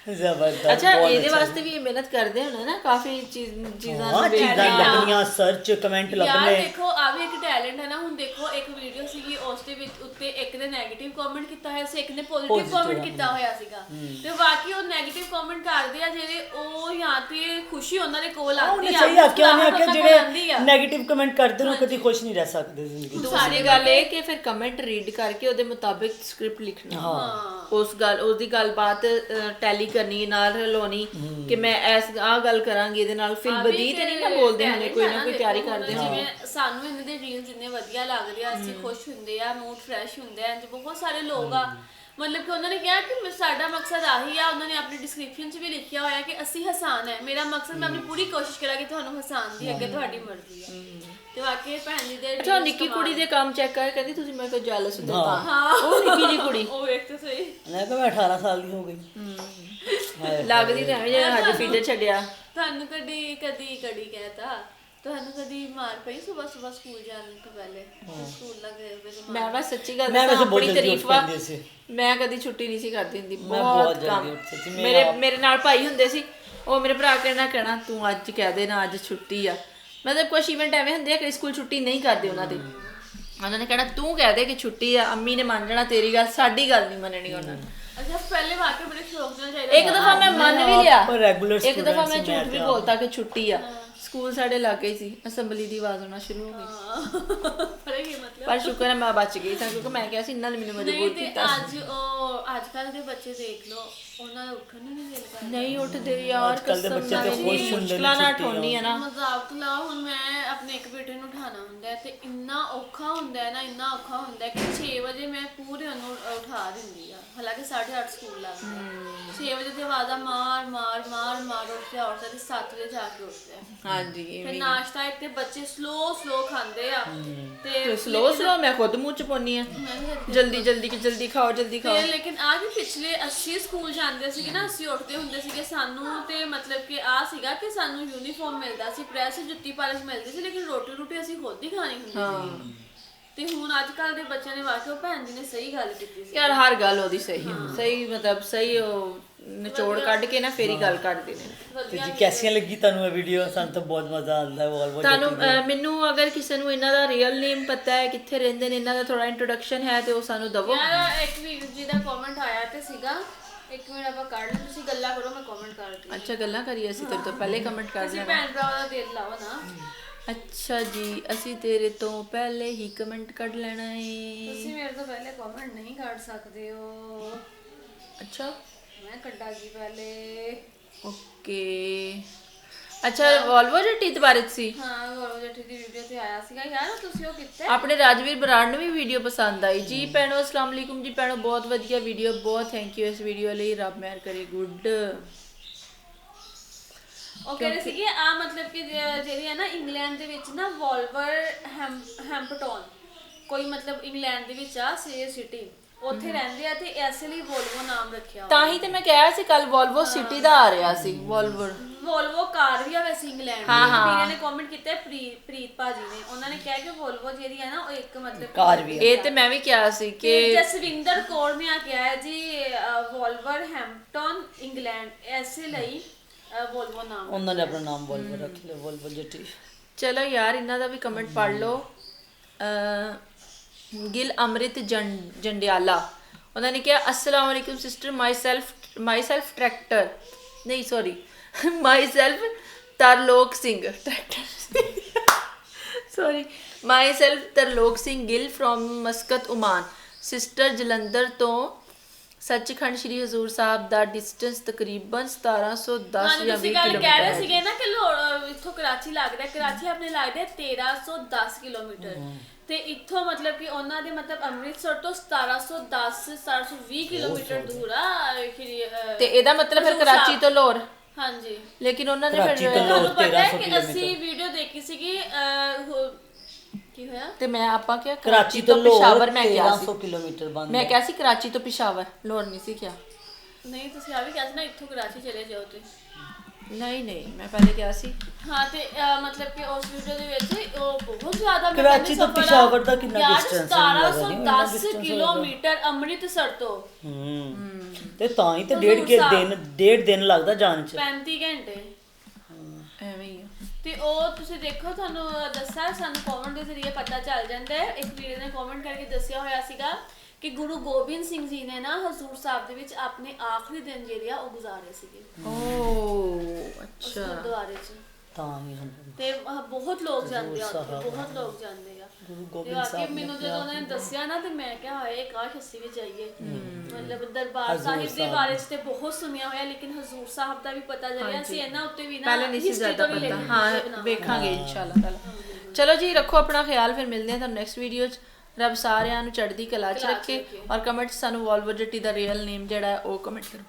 Speaker 1: ਜ਼ਬਰਦਸਤ
Speaker 3: ਅੱਛਾ ਇਹਦੇ ਵਾਸਤੇ ਵੀ ਮਿਹਨਤ ਕਰਦੇ ਹੋਣਾ ਨਾ ਕਾਫੀ ਚੀਜ਼ਾਂ ਚੀਜ਼ਾਂ
Speaker 1: ਲੱਭਣੀਆਂ ਸਰਚ ਕਮੈਂਟ ਲੱਭਣੇ।
Speaker 2: ਯਾਰ ਦੇਖੋ ਆ ਵੀ ਇੱਕ ਟੈਲੈਂਟ ਹੈ ਨਾ ਹੁਣ ਦੇਖੋ ਇੱਕ ਵੀਡੀਓ ਸੀਗੀ ਉਸ ਦੇ ਵਿੱਚ ਉੱਤੇ ਇੱਕ ਨੇ 네ਗੇਟਿਵ ਕਮੈਂਟ ਕੀਤਾ ਹੋਇਆ ਸੀ ਇੱਕ ਨੇ ਪੋਜ਼ਿਟਿਵ ਕਮੈਂਟ ਕੀਤਾ ਹੋਇਆ ਸੀਗਾ। ਤੇ ਬਾਕੀ ਉਹ 네ਗੇਟਿਵ ਕਮੈਂਟ ਕਰਦੇ ਆ ਜਿਹੜੇ ਉਹ ਜਾਂ ਤੇ ਖੁਸ਼ੀ ਉਹਨਾਂ ਦੇ ਕੋਲ ਆਉਂਦੀ ਆ
Speaker 1: ਸਹੀ
Speaker 2: ਆ ਕਿਉਂ ਨਹੀਂ ਆਖਿਆ
Speaker 1: ਜਿਹੜੇ 네ਗੇਟਿਵ ਕਮੈਂਟ ਕਰਦੇ ਨੇ ਕਦੀ ਖੁਸ਼ ਨਹੀਂ ਰਹਿ ਸਕਦੇ ਜ਼ਿੰਦਗੀ
Speaker 3: ਦੂਸਰੀ ਗੱਲ ਇਹ ਕਿ ਫਿਰ ਕਮੈਂਟ ਰੀਡ ਕਰਕੇ ਉਹਦੇ ਮੁਤਾਬਿਕ ਸਕ੍ਰਿਪਟ ਲਿਖਣਾ। ਹਾਂ। ਉਸ ਗੱਲ ਉਸ ਦੀ ਗੱਲਬਾਤ ਟੈਲੀ ਕਰਨੀ ਨਾਲ ਰਲਾਉਣੀ ਕਿ ਮੈਂ ਐਸ ਆ ਗੱਲ ਕਰਾਂਗੀ ਇਹਦੇ ਨਾਲ ਫਿਰ ਬਦੀ ਤੇ ਨਹੀਂ ਨਾ ਬੋਲਦੇ ਹੁੰਦੇ ਕੋਈ ਨਾ ਕੋਈ ਤਿਆਰੀ ਕਰਦੇ ਹੁੰਦੇ
Speaker 2: ਜਿਵੇਂ ਸਾਨੂੰ ਇਹਨਾਂ ਦੇ ਰੀਲਸ ਇੰਨੇ ਵਧੀਆ ਲੱਗਦੇ ਆ ਅਸੀਂ ਖੁਸ਼ ਹੁੰਦੇ ਆ ਮੂਡ ਫਰੈਸ਼ ਹੁੰਦਾ ਹੈ ਤੇ ਬਹੁਤ ਸਾਰੇ ਲੋਕ ਆ। ਮਤਲਬ ਕਿ ਉਹਨਾਂ ਨੇ ਕਿਹਾ ਕਿ ਸਾਡਾ ਮਕਸਦ ਆਹੀ ਆ ਉਹਨਾਂ ਨੇ ਆਪਣੀ ਡਿਸਕ੍ਰਿਪਸ਼ਨ 'ਚ ਵੀ ਲਿਖਿਆ ਹੋਇਆ ਕਿ ਅਸੀਂ ਹਸਾਨ ਹੈ। ਮੇਰਾ ਮਕਸਦ ਮੈਂ ਆਪਣੀ ਪੂਰੀ ਕੋਸ਼ਿਸ਼ ਕਰਾਂਗੀ ਤੁਹਾਨੂੰ ਹਸਾਨ ਦੀ ਅੱਗੇ ਤੁਹਾਡੀ ਮਰਜ਼ੀ ਆ ਤੇ ਵਾਕਈ ਭੈਣ ਜੀ ਦੇ
Speaker 3: ਅੱਛਾ ਨਿੱਕੀ ਕੁੜੀ ਦੇ ਕੰਮ ਚੈੱਕ ਕਰ ਕਹਿੰਦੀ ਤੁਸੀਂ ਮੇਰੇ ਕੋਲ ਜੈਲਸ ਤਾਂ
Speaker 2: ਹਾਂ।
Speaker 3: ਉਹ ਨਿੱਕੀ ਜੀ ਕੁੜੀ।
Speaker 2: ਉਹ ਵੇਖ ਤੇ ਸਹੀ।
Speaker 1: ਮੈਂ ਕਿਹਾ ਮੈਂ 18 ਸਾਲ ਦੀ ਹੋ ਗਈ।
Speaker 3: ਲੱਗਦੀ ਤਾਂ ਐਵੇਂ ਜਿਵੇਂ ਫੀਡਰ ਛੱਡਿਆ।
Speaker 2: ਤੁਹਾਨੂੰ ਕਦੀ ਕਦੀ ਕੜੀ ਕਹਿਤਾ। ਤੁਹਾਨੂੰ ਕਦੀ ਮਾਰ ਪਈ ਸਵੇਰ ਸਵੇਰ ਸਕੂਲ ਜਾਣ ਤੋਂ ਪਹਿਲੇ? ਸਕੂਲ ਲੱਗੇ ਹੋਏ ਤੇ
Speaker 3: ਮੈਂ ਬਸ ਸੱਚੀ ਗੱਲ
Speaker 1: ਮੈਂ
Speaker 3: ਆਪਣੀ ਤਾਰੀਫ ਵਾ। ਮੈਂ ਕਦੀ ਛੁੱਟੀ ਨਹੀਂ ਸੀ ਕਰਦੀ ਹੁੰਦੀ
Speaker 1: ਮੈਂ ਬਹੁਤ
Speaker 3: ਕੰਮ। ਮੇਰੇ
Speaker 1: ਮੇਰਾ-
Speaker 3: ਮੇਰੇ ਨਾਲ ਭਾਈ ਹੁੰਦੇ ਸੀ ਉਹ ਮੇਰੇ ਭਰਾ ਕਹਿਣਾ ਕਹਿਣਾ ਤੂੰ ਅੱਜ ਕਹਿ ਦੇ ਨਾ ਅੱਜ ਛੁੱਟੀ ਆ। ਮਤਲਬ ਕੁਝ ਇਵੈਂਟ ਐਵੇਂ ਹੁੰਦੇ ਆ ਕਿ ਸਕੂਲ ਛੁੱਟੀ ਨਹੀਂ ਕਰਦੇ ਉਹਨਾਂ ਦੀ। ਉਹਨਾਂ ਨੇ ਕਹਿਣਾ ਤੂੰ ਕਹਿ ਦੇ ਕਿ ਛੁੱਟੀ ਆ ਅੰਮੀ ਨੇ ਮੰਨ ਜਾਣਾ ਤੇਰੀ ਗੱਲ ਸਾਡੀ ਗੱਲ ਨਹੀਂ ਮੰਨਣੀ ਉਹਨਾਂ ਨੇ।
Speaker 2: ਅੱਛਾ ਪਹਿਲੇ ਵਾਕਿਆ ਬੜੇ ਸ਼ੌਕ ਨਾਲ ਚਾਹੀਦਾ
Speaker 3: ਇੱਕ ਦਫਾ ਮੈਂ ਮੰਨ ਵੀ ਲਿਆ।
Speaker 1: ਆਪਾਂ regular
Speaker 3: ਇੱਕ ਦਫਾ ਮੈਂ
Speaker 1: ਸੀ, ਮੈਂ
Speaker 3: ਝੂਠ ਵੀ
Speaker 1: ਤੇ।
Speaker 3: ਬੋਲਤਾ ਕਿ ਛੁੱਟੀ ਆ। ਸਕੂਲ ਸਾਡੇ ਲਾਗੇ ਹੀ ਸੀ ਅਸੈਂਬਲੀ ਦੀ ਆਵਾਜ਼ ਆਉਣਾ ਸ਼ੁਰੂ ਹੋ ਗਈ।
Speaker 2: ਪਰ ਇਹ ਮਤਲਬ
Speaker 3: ਪਰ ਸ਼ੁਕਰ ਹੈ ਮੈਂ ਬਚ ਗਈ ਤਾਂ ਕਿਉਂਕਿ ਮੈਂ ਕਿਹਾ ਸੀ ਇਹਨਾਂ ਨੇ ਮੈਨੂੰ
Speaker 2: ਨਹੀਂ
Speaker 3: ਮਜਬੂਰ
Speaker 2: ਤੇ
Speaker 3: ਕੀਤਾ
Speaker 2: ਅੱਜ ਉਹ ਅੱਜ ਕੱਲ ਦੇ ਬੱਚੇ ਦੇਖ ਲਓ ਉਹਨਾਂ ਦਾ ਉੱਠਣ ਨੂੰ ਨਹੀਂ ਦਿਲ ਕਰਦਾ।
Speaker 3: ਨਹੀਂ ਉੱਠਦੇ ਯਾਰ
Speaker 1: ਅੱਜ-ਕੱਲ੍ਹ ਦੇ ਬੱਚੇ ਤੇ ਖੁਸ਼ ਹੁੰਦੇ ਨੇ
Speaker 3: ਮੁਸ਼ਕਿਲਾਂ ਨਾਲ
Speaker 1: ਛੁੱਟੀਆਂ।
Speaker 3: ਠੋਣੀ ਆ ਨਾ।
Speaker 2: ਮਜ਼ਾਕ ਤੋਂ ਲਾ ਹੁਣ ਮੈਂ ਆਪਣੇ ਇੱਕ ਬੇਟੇ ਨੂੰ ਉਠਾਣਾ ਹੁੰਦਾ ਹੈ ਤੇ ਇੰਨਾ ਔਖਾ ਹੁੰਦਾ ਹੈ ਨਾ ਇੰਨਾ ਔਖਾ ਹੁੰਦਾ ਹੈ ਕਿ 6 ਵਜੇ ਮੈਂ ਪੂਰੇ ਉਹਨੂੰ ਉਠਾ ਦਿੰਦੀ ਆ। ਹਾਲਾਂਕਿ 8:30 ਸਕੂਲ ਲੱਗਦਾ 6 ਵਜੇ ਦੀ ਆਵਾਜ਼ਾਂ ਮਾਰ ਮਾਰ ਮਾਰ ਮਾਰ ਉੱਠਿਆ ਔਰ ਸਾਡੀ 7 ਵਜੇ ਜਾ ਕੇ ਉੱਠਦਾ ਹੈ
Speaker 3: ਹਾਂਜੀ
Speaker 2: ਫਿਰ
Speaker 3: ਇਵੇਂ
Speaker 2: ਨਾਸ਼ਤਾ ਇੱਥੇ ਬੱਚੇ ਸਲੋ ਸਲੋ ਖਾਂਦੇ ਆ। ਤੇ
Speaker 3: ਸਲੋ ਸਲੋ ਮੈਂ ਖੁਦ ਮੂੰਹ ਚ ਪਾਉਣੀ ਆ ਜਲਦੀ ਜਲਦੀ ਕਿ ਜਲਦੀ ਖਾਓ ਜਲਦੀ ਖਾਓ।
Speaker 2: ਤੇ ਲੇਕਿਨ ਆ ਕਿ ਪਿਛਲੇ 80 ਸਕੂਲ ਜਾਂਦੇ ਸੀਗੇ ਨਾ ਅਸੀਂ ਉੱਠਦੇ ਹੁੰਦੇ ਸੀਗੇ ਸਾਨੂੰ ਤੇ ਮਤਲਬ ਕਿ ਆ ਸੀਗਾ ਕਿ ਸਾਨੂੰ ਯੂਨੀਫਾਰਮ ਮਿਲਦਾ ਸੀ ਪ੍ਰੈਸ ਜੁੱਤੀ ਪਾਲਿਸ਼ ਮਿਲਦੀ ਸੀ ਲੇਕਿਨ ਰੋਟੀ ਰੋਟੀ ਅਸੀਂ ਖੁਦ ਹੀ ਖਾਣੀ ਹੁੰਦੀ ਸੀ ਤੇ ਹੁਣ ਅੱਜ ਕੱਲ ਦੇ ਬੱਚਿਆਂ ਨੇ ਵਾਕਿਆ ਉਹ ਭੈਣ ਜੀ ਨੇ ਸਹੀ ਗੱਲ ਕੀਤੀ ਸੀ।
Speaker 3: ਯਾਰ ਹਰ ਗੱਲ ਉਹਦੀ ਸਹੀ ਹੈ। ਸਹੀ ਮਤਲਬ ਸਹੀ ਉਹ ਨਿਚੋੜ ਕੱਢ ਕੇ ਨਾ ਫੇਰ ਹੀ ਗੱਲ ਕੱਢਦੇ ਨੇ।
Speaker 1: ਤੇ ਜੀ ਕੈਸੀਆਂ ਲੱਗੀ ਤੁਹਾਨੂੰ ਇਹ ਵੀਡੀਓ ਸਾਨੂੰ ਤਾਂ ਬਹੁਤ ਮਜ਼ਾ ਆਉਂਦਾ ਹੈ ਵਾਲਵੋ
Speaker 3: ਤੁਹਾਨੂੰ ਅਹ, ਮੈਨੂੰ ਅਗਰ ਕਿਸੇ ਨੂੰ ਇਹਨਾਂ ਦਾ ਰੀਅਲ ਨੇਮ ਪਤਾ ਹੈ ਕਿੱਥੇ ਰਹਿੰਦੇ ਨੇ ਇਹਨਾਂ ਦਾ ਥੋੜਾ ਇੰਟਰੋਡਕਸ਼ਨ ਹੈ ਤੇ ਉਹ ਸਾਨੂੰ ਦਵੋ।
Speaker 2: ਯਾਰ ਇੱਕ ਵੀਰ ਜੀ ਦਾ ਕਮੈਂਟ ਆਇਆ ਤੇ ਸੀਗਾ। ਇੱਕ ਮਿੰਟ ਆਪਾਂ ਕੱਢ ਲਓ ਤੁਸੀਂ ਗੱਲਾਂ ਕਰੋ ਮੈਂ ਕਮੈਂਟ ਕਰਦੀ
Speaker 3: ਅੱਛਾ ਗੱਲਾਂ ਕਰੀਏ ਅਸੀਂ ਤੇਰੇ ਤੋਂ ਪਹਿਲੇ ਕਮੈਂਟ ਕਰ
Speaker 2: ਤੁਸੀਂ
Speaker 3: ਲੈਣਾ।
Speaker 2: ਭੈਣ ਭਰਾਵਾਂ ਦਾ ਦਿਲ ਲਾਓ ਨਾ।
Speaker 3: ਅੱਛਾ ਜੀ ਅਸੀਂ ਤੇਰੇ ਤੋਂ ਪਹਿਲੇ ਹੀ ਕਮੈਂਟ ਕੱਢ ਲੈਣਾ ਹੈ
Speaker 2: ਤੁਸੀਂ ਮੇਰੇ ਤੋਂ ਪਹਿਲੇ ਕਮੈਂਟ ਨਹੀਂ ਕੱਢ ਸਕਦੇ ਹੋ।
Speaker 3: ਅੱਛਾ।
Speaker 2: ਮੈਂ ਕੱਢਾਂਗੀ ਪਹਿਲੇ
Speaker 3: ਓਕੇ। ਅੱਛਾ ਵੋਲਵੋ ਜੱਟੀ ਦੇ ਬਾਰੇ 'ਚ ਸੀ?
Speaker 2: ਹਾਂ ਗੌਰਵ ਜੱਟੀ ਦੀ ਵੀਡੀਓ ਤੇ ਆਇਆ ਸੀਗਾ ਯਾਰ ਤੁਸੀਂ ਉਹ ਕਿੱਥੇ?
Speaker 3: ਆਪਣੇ ਰਾਜਵੀਰ ਬਰਾੜ ਨੂੰ ਵੀ ਵੀਡੀਓ ਪਸੰਦ ਆਈ। ਜੀ ਭੈਣੋ ਅਸਲਾਮ ਅਲੈਕੁਮ ਜੀ ਭੈਣੋ ਬਹੁਤ ਵਧੀਆ ਵੀਡੀਓ ਬਹੁਤ ਥੈਂਕ ਯੂ ਇਸ ਵੀਡੀਓ ਲਈ। ਰੱਬ ਮਿਹਰ ਕਰੇ ਗੁੱਡ
Speaker 2: ਉਹ ਕਹਿ ਰਹੇ ਸੀ ਕਿ ਆ ਮਤਲਬ ਕਿ ਜ- ਜਿਹੜੀ ਹੈ ਨਾ ਇੰਗਲੈਂਡ ਦੇ ਵਿੱਚ ਨਾ ਵੋਲਵਰ ਹੈਂਪਟਨ ਕੋਈ ਮਤਲਬ ਇੰਗਲੈਂਡ ਦੇ ਵਿੱਚ ਆ ਸੇ ਸਿਟੀ ਉੱਥੇ ਰਹਿੰਦੇ ਆ ਤੇ ਐਸੇ ਲਈ ਵੋਲਵੋ ਨਾਮ ਰੱਖਿਆ ਹੋਇਆ।
Speaker 3: ਤਾਂ ਹੀ ਤੇ ਮੈਂ ਕਿਹਾ ਸੀ ਕੱਲ ਵੋਲਵੋ ਸਿਟੀ ਦਾ ਆ ਰਿਹਾ ਸੀ ਵੋਲਵੋ
Speaker 2: ਵੋਲਵੋ ਕਾਰ ਵੀ ਆ ਵੈਸੇ ਇੰਗਲੈਂਡ ਦੀ।
Speaker 3: ਹਾਂ, ਹਾਂ।
Speaker 2: ਵੀਰੇ ਨੇ ਕਮੈਂਟ ਕੀਤਾ ਹੈ ਪ੍ਰੀ- ਪ੍ਰੀਤ ਭਾਜੀ ਨੇ। ਉਹਨਾਂ ਨੇ ਕਿਹਾ ਕਿ ਵੋਲਵੋ ਜਿਹੜੀ ਹੈ ਨਾ ਉਹ ਇੱਕ ਮਤਲਬ
Speaker 1: ਕਾਰ ਵੀ
Speaker 3: ਇਹ ਤੇ ਮੈਂ ਵੀ ਕਿਹਾ ਸੀ
Speaker 2: ਕਿ
Speaker 3: ਕਿ
Speaker 2: ਜਸਵਿੰਦਰ ਕੌਰ ਨੇ ਆ ਕਿਹਾ ਹੈ ਜੀ ਵੋਲਵਰ ਹੈਂਪਟਨ ਇੰਗਲੈਂਡ ਐਸੇ ਲਈ ਵੋਲਵੋ ਨਾਮ
Speaker 1: ਉਹਨਾਂ ਨੇ ਆਪਣਾ ਨਾਮ ਵਾਲਵੋ ਰੱਖ ਲਿਆ ਵਾਲਵੋ ਜੱਟੀ।
Speaker 3: ਚਲੋ ਯਾਰ ਇਹਨਾਂ ਦਾ ਵੀ ਕਮੈਂਟ ਪੜ ਲਓ। ਅ ਗਿਲ ਅਮਰਿਤ ਜੰਡਿਆਲਾ। ਉਹਨਾਂ ਨੇ ਕਿਹਾ ਅਸਲਾਮ ਵਾਲੇਕੁਮ sister myself myself tractor. ਨਹੀਂ sorry. Myself Tarlok Singh tractor. Sorry. Myself Tarlok Singh Gill from Muscat Oman. Sister Jalandhar ਤੋਂ ਸੱਚਖੰਡ ਸ੍ਰੀ ਹਜ਼ੂਰ ਸਾਹਿਬ ਦਾ ਡਿਸਟੈਂਸ ਤਕਰੀਬਨ 1710
Speaker 2: ਹਾਂਜੀ
Speaker 3: ਜਾਂ 20
Speaker 2: ਤੁਸੀਂ ਕੱਲ
Speaker 3: ਕਿਲੋਮੀਟਰ
Speaker 2: ਕਹਿ ਰਹੇ। ਸੀਗੇ ਨਾ ਕਿ ਇੱਥੋਂ ਕਰਾਚੀ ਲੱਗਦਾ ਹੈ। ਕਰਾਚੀ ਆਪਣੇ ਲੱਗਦਾ ਹੈ 1310 ਕਿਲੋਮੀਟਰ। ਤੇ ਇੱਥੋਂ ਮਤਲਬ ਕਿ ਉਹਨਾਂ ਦੇ ਮਤਲਬ ਅੰਮ੍ਰਿਤਸਰ ਤੋਂ 1710 1720 ਕਿਲੋਮੀਟਰ ਦੂਰ ਆ ਅਹ,
Speaker 3: ਤੇ ਇਹਦਾ ਮਤਲਬ ਫਿਰ
Speaker 2: ਹਜ਼ੂਰ
Speaker 3: ਕਰਾਚੀ
Speaker 2: ਸਾਹਿਬ।
Speaker 3: ਤੋਂ ਲਾਹੌਰ
Speaker 2: ਹਾਂਜੀ।
Speaker 3: ਲੇਕਿਨ ਉਹਨਾਂ ਨੇ
Speaker 1: ਕਰਾਚੀ ਤੋਂ
Speaker 3: ਫਿਰ
Speaker 1: ਲਾਹੌਰ।
Speaker 2: ਤੁਹਾਨੂੰ ਪਤਾ ਹੈ
Speaker 1: 1300
Speaker 2: ਕਿ ਅਸੀਂ ਵੀਡੀਓ ਦੇਖੀ ਸੀਗੀ ਅਹ, ਕੀ ਹੋਇਆ?
Speaker 3: ਤੇ ਮੈਂ ਆਪਾਂ ਕਿਹਾ
Speaker 1: ਕਰਾਚੀ ਤੋਂ
Speaker 3: ਪਿਸ਼ਾਵਰ ਮੈਂ ਕਿਹਾ
Speaker 1: 1300
Speaker 3: ਸੀ
Speaker 1: ਕਿਲੋਮੀਟਰ ਬੰਦ
Speaker 3: ਮੈਂ ਕਿਹਾ ਸੀ ਕਰਾਚੀ ਤੋਂ ਪਿਸ਼ਾਵਰ ਲਾਹੌਰ ਨਹੀਂ ਸੀ ਕਿਹਾ।
Speaker 2: ਨਹੀਂ ਤੁਸੀਂ ਆ ਵੀ ਕਿਹਾ ਸੀ ਨਾ ਇੱਥੋਂ ਕਰਾਚੀ ਚਲੇ ਜਾਓ ਤੇ
Speaker 3: ਨਹੀਂ ਨਹੀਂ ਮੈਂ ਪਹਿਲੇ ਕਿਹਾ ਸੀ
Speaker 2: ਹਾਂ ਤੇ ਅਹ, ਮਤਲਬ ਕਿ ਉਸ ਵੀਡੀਓ ਦੇ ਵਿੱਚ ਉਹ ਬਹੁਤ ਜ਼ਿਆਦਾ ਮੈਂ
Speaker 1: ਕਰਾਚੀ
Speaker 2: ਕਹਿੰਦੀ
Speaker 1: ਤੋਂ
Speaker 2: ਸਫ਼ਰ ਆ।
Speaker 1: ਪਿਸ਼ਾਵਰ ਦਾ ਕਿੰਨਾ
Speaker 2: ਯਾਰ,
Speaker 1: distance ਹੈ? ਮੈਨੂੰ ਲੱਗਦਾ ਨਹੀਂ ਇੰਨਾ
Speaker 2: 1710
Speaker 1: distance
Speaker 2: ਕਿਲੋਮੀਟਰ ਅੰਮ੍ਰਿਤਸਰ ਤੋਂ
Speaker 1: ਹੂੰ ਤੇ ਤਾਂ ਹੀ ਤੇ ਡੇਢ ਕੇ। ਦਿਨ ਡੇਢ ਦਿਨ ਲੱਗਦਾ ਜਾਣ ਚ
Speaker 2: 35 ਘੰਟੇ
Speaker 3: ਐਵੇਂ ਹੀ ਆ।
Speaker 2: ਤੇ ਉਹ ਤੁਸੀਂ ਦੇਖੋ ਤੁਹਾਨੂੰ ਦੱਸਿਆ ਸਾਨੂੰ ਕਮੈਂਟ ਦੇ ਜ਼ਰੀਏ ਪਤਾ ਚੱਲ ਜਾਂਦਾ ਹੈ ਇੱਕ ਵੀਡੀਓ ਨੇ ਕਮੈਂਟ ਕਰਕੇ ਦੱਸਿਆ ਹੋਇਆ ਸੀਗਾ ਕਿ ਗੁਰੂ ਗੋਬਿੰਦ ਸਿੰਘ ਜੀ ਨੇ ਨਾ ਹਜ਼ੂਰ ਸਾਹਿਬ ਦੇ ਵਿੱਚ ਆਪਣੇ ਆਖਰੀ ਦਿਨ ਜਿਹੜੇ ਆ ਉਹ ਗੁਜ਼ਾਰੇ ਸੀਗੇ।
Speaker 3: ਓ
Speaker 2: ਉਸ
Speaker 3: ਅੱਛਾ
Speaker 2: ਗੁਰਦੁਆਰੇ 'ਚ।
Speaker 1: ਤਾਂ ਹੀ ਹੁੰਦਾ।
Speaker 2: ਤੇ ਅਹ ਬਹੁਤ ਲੋਕ ਜਾਂਦੇ ਆ ਉੱਥੇ। ਬਹੁਤ ਲੋਕ ਜਾਂਦੇ ਆ।
Speaker 1: ਗੁਰੂ ਗੋਬਿੰਦ
Speaker 2: ਵਾਕਈ
Speaker 1: ਸਾਹਿਬ
Speaker 2: ਮੈਨੂੰ ਜਦੋਂ ਉਹਨਾਂ ਨੇ ਦੱਸਿਆ ਨਾ ਤੇ ਮੈਂ ਕਿਹਾ ਹਾਏ ਕਾਸ਼ ਅਸੀਂ ਵੀ ਜਾਈਏ। ਮਤਲਬ ਦਰਬਾਰ
Speaker 1: ਹਜ਼ੂਰ
Speaker 2: ਸਾਹਿਬ ਦੇ
Speaker 1: ਸਾਹਿਬ।
Speaker 2: ਬਾਰੇ 'ਚ ਤੇ ਬਹੁਤ ਸੁਣਿਆ ਹੋਇਆ ਲੇਕਿਨ ਹਜ਼ੂਰ ਸਾਹਿਬ ਦਾ ਵੀ ਪਤਾ ਚੱਲਿਆ ਸੀ ਇਹਨਾਂ ਉੱਤੇ ਵੀ ਨਾ
Speaker 3: ਪਹਿਲੇ ਨਹੀਂ ਸੀ
Speaker 2: history
Speaker 3: ਜ਼ਿਆਦਾ
Speaker 2: ਤੋਂ ਵੀ
Speaker 3: ਪਤਾ।
Speaker 2: ਲਿਖ-
Speaker 3: ਹਾਂ। ਵੇਖਾਂਗੇ ਇਨਸ਼ਾਅੱਲਾ ਤਾਲਾ ਚਲੋ ਜੀ ਰੱਖੋ ਆਪਣਾ ਖਿਆਲ ਫਿਰ ਮਿਲਦੇ ਹਾਂ ਤੁਹਾਨੂੰ ਨੈਕਸਟ ਵੀਡੀਓ 'ਚ। ਰੱਬ ਸਾਰਿਆਂ ਨੂੰ ਚੜ੍ਹਦੀ ਕਲਾ 'ਚ
Speaker 2: ਰੱਖੇ।
Speaker 3: ਔਰ ਕਮੈਂਟ ਸਾਨੂੰ ਵਾਲਵੋ ਜੱਟੀ ਦਾ ਰੀਅਲ ਨੇਮ ਜਿਹੜਾ ਹੈ ਉਹ ਕਮੈਂਟ ਕਰੋ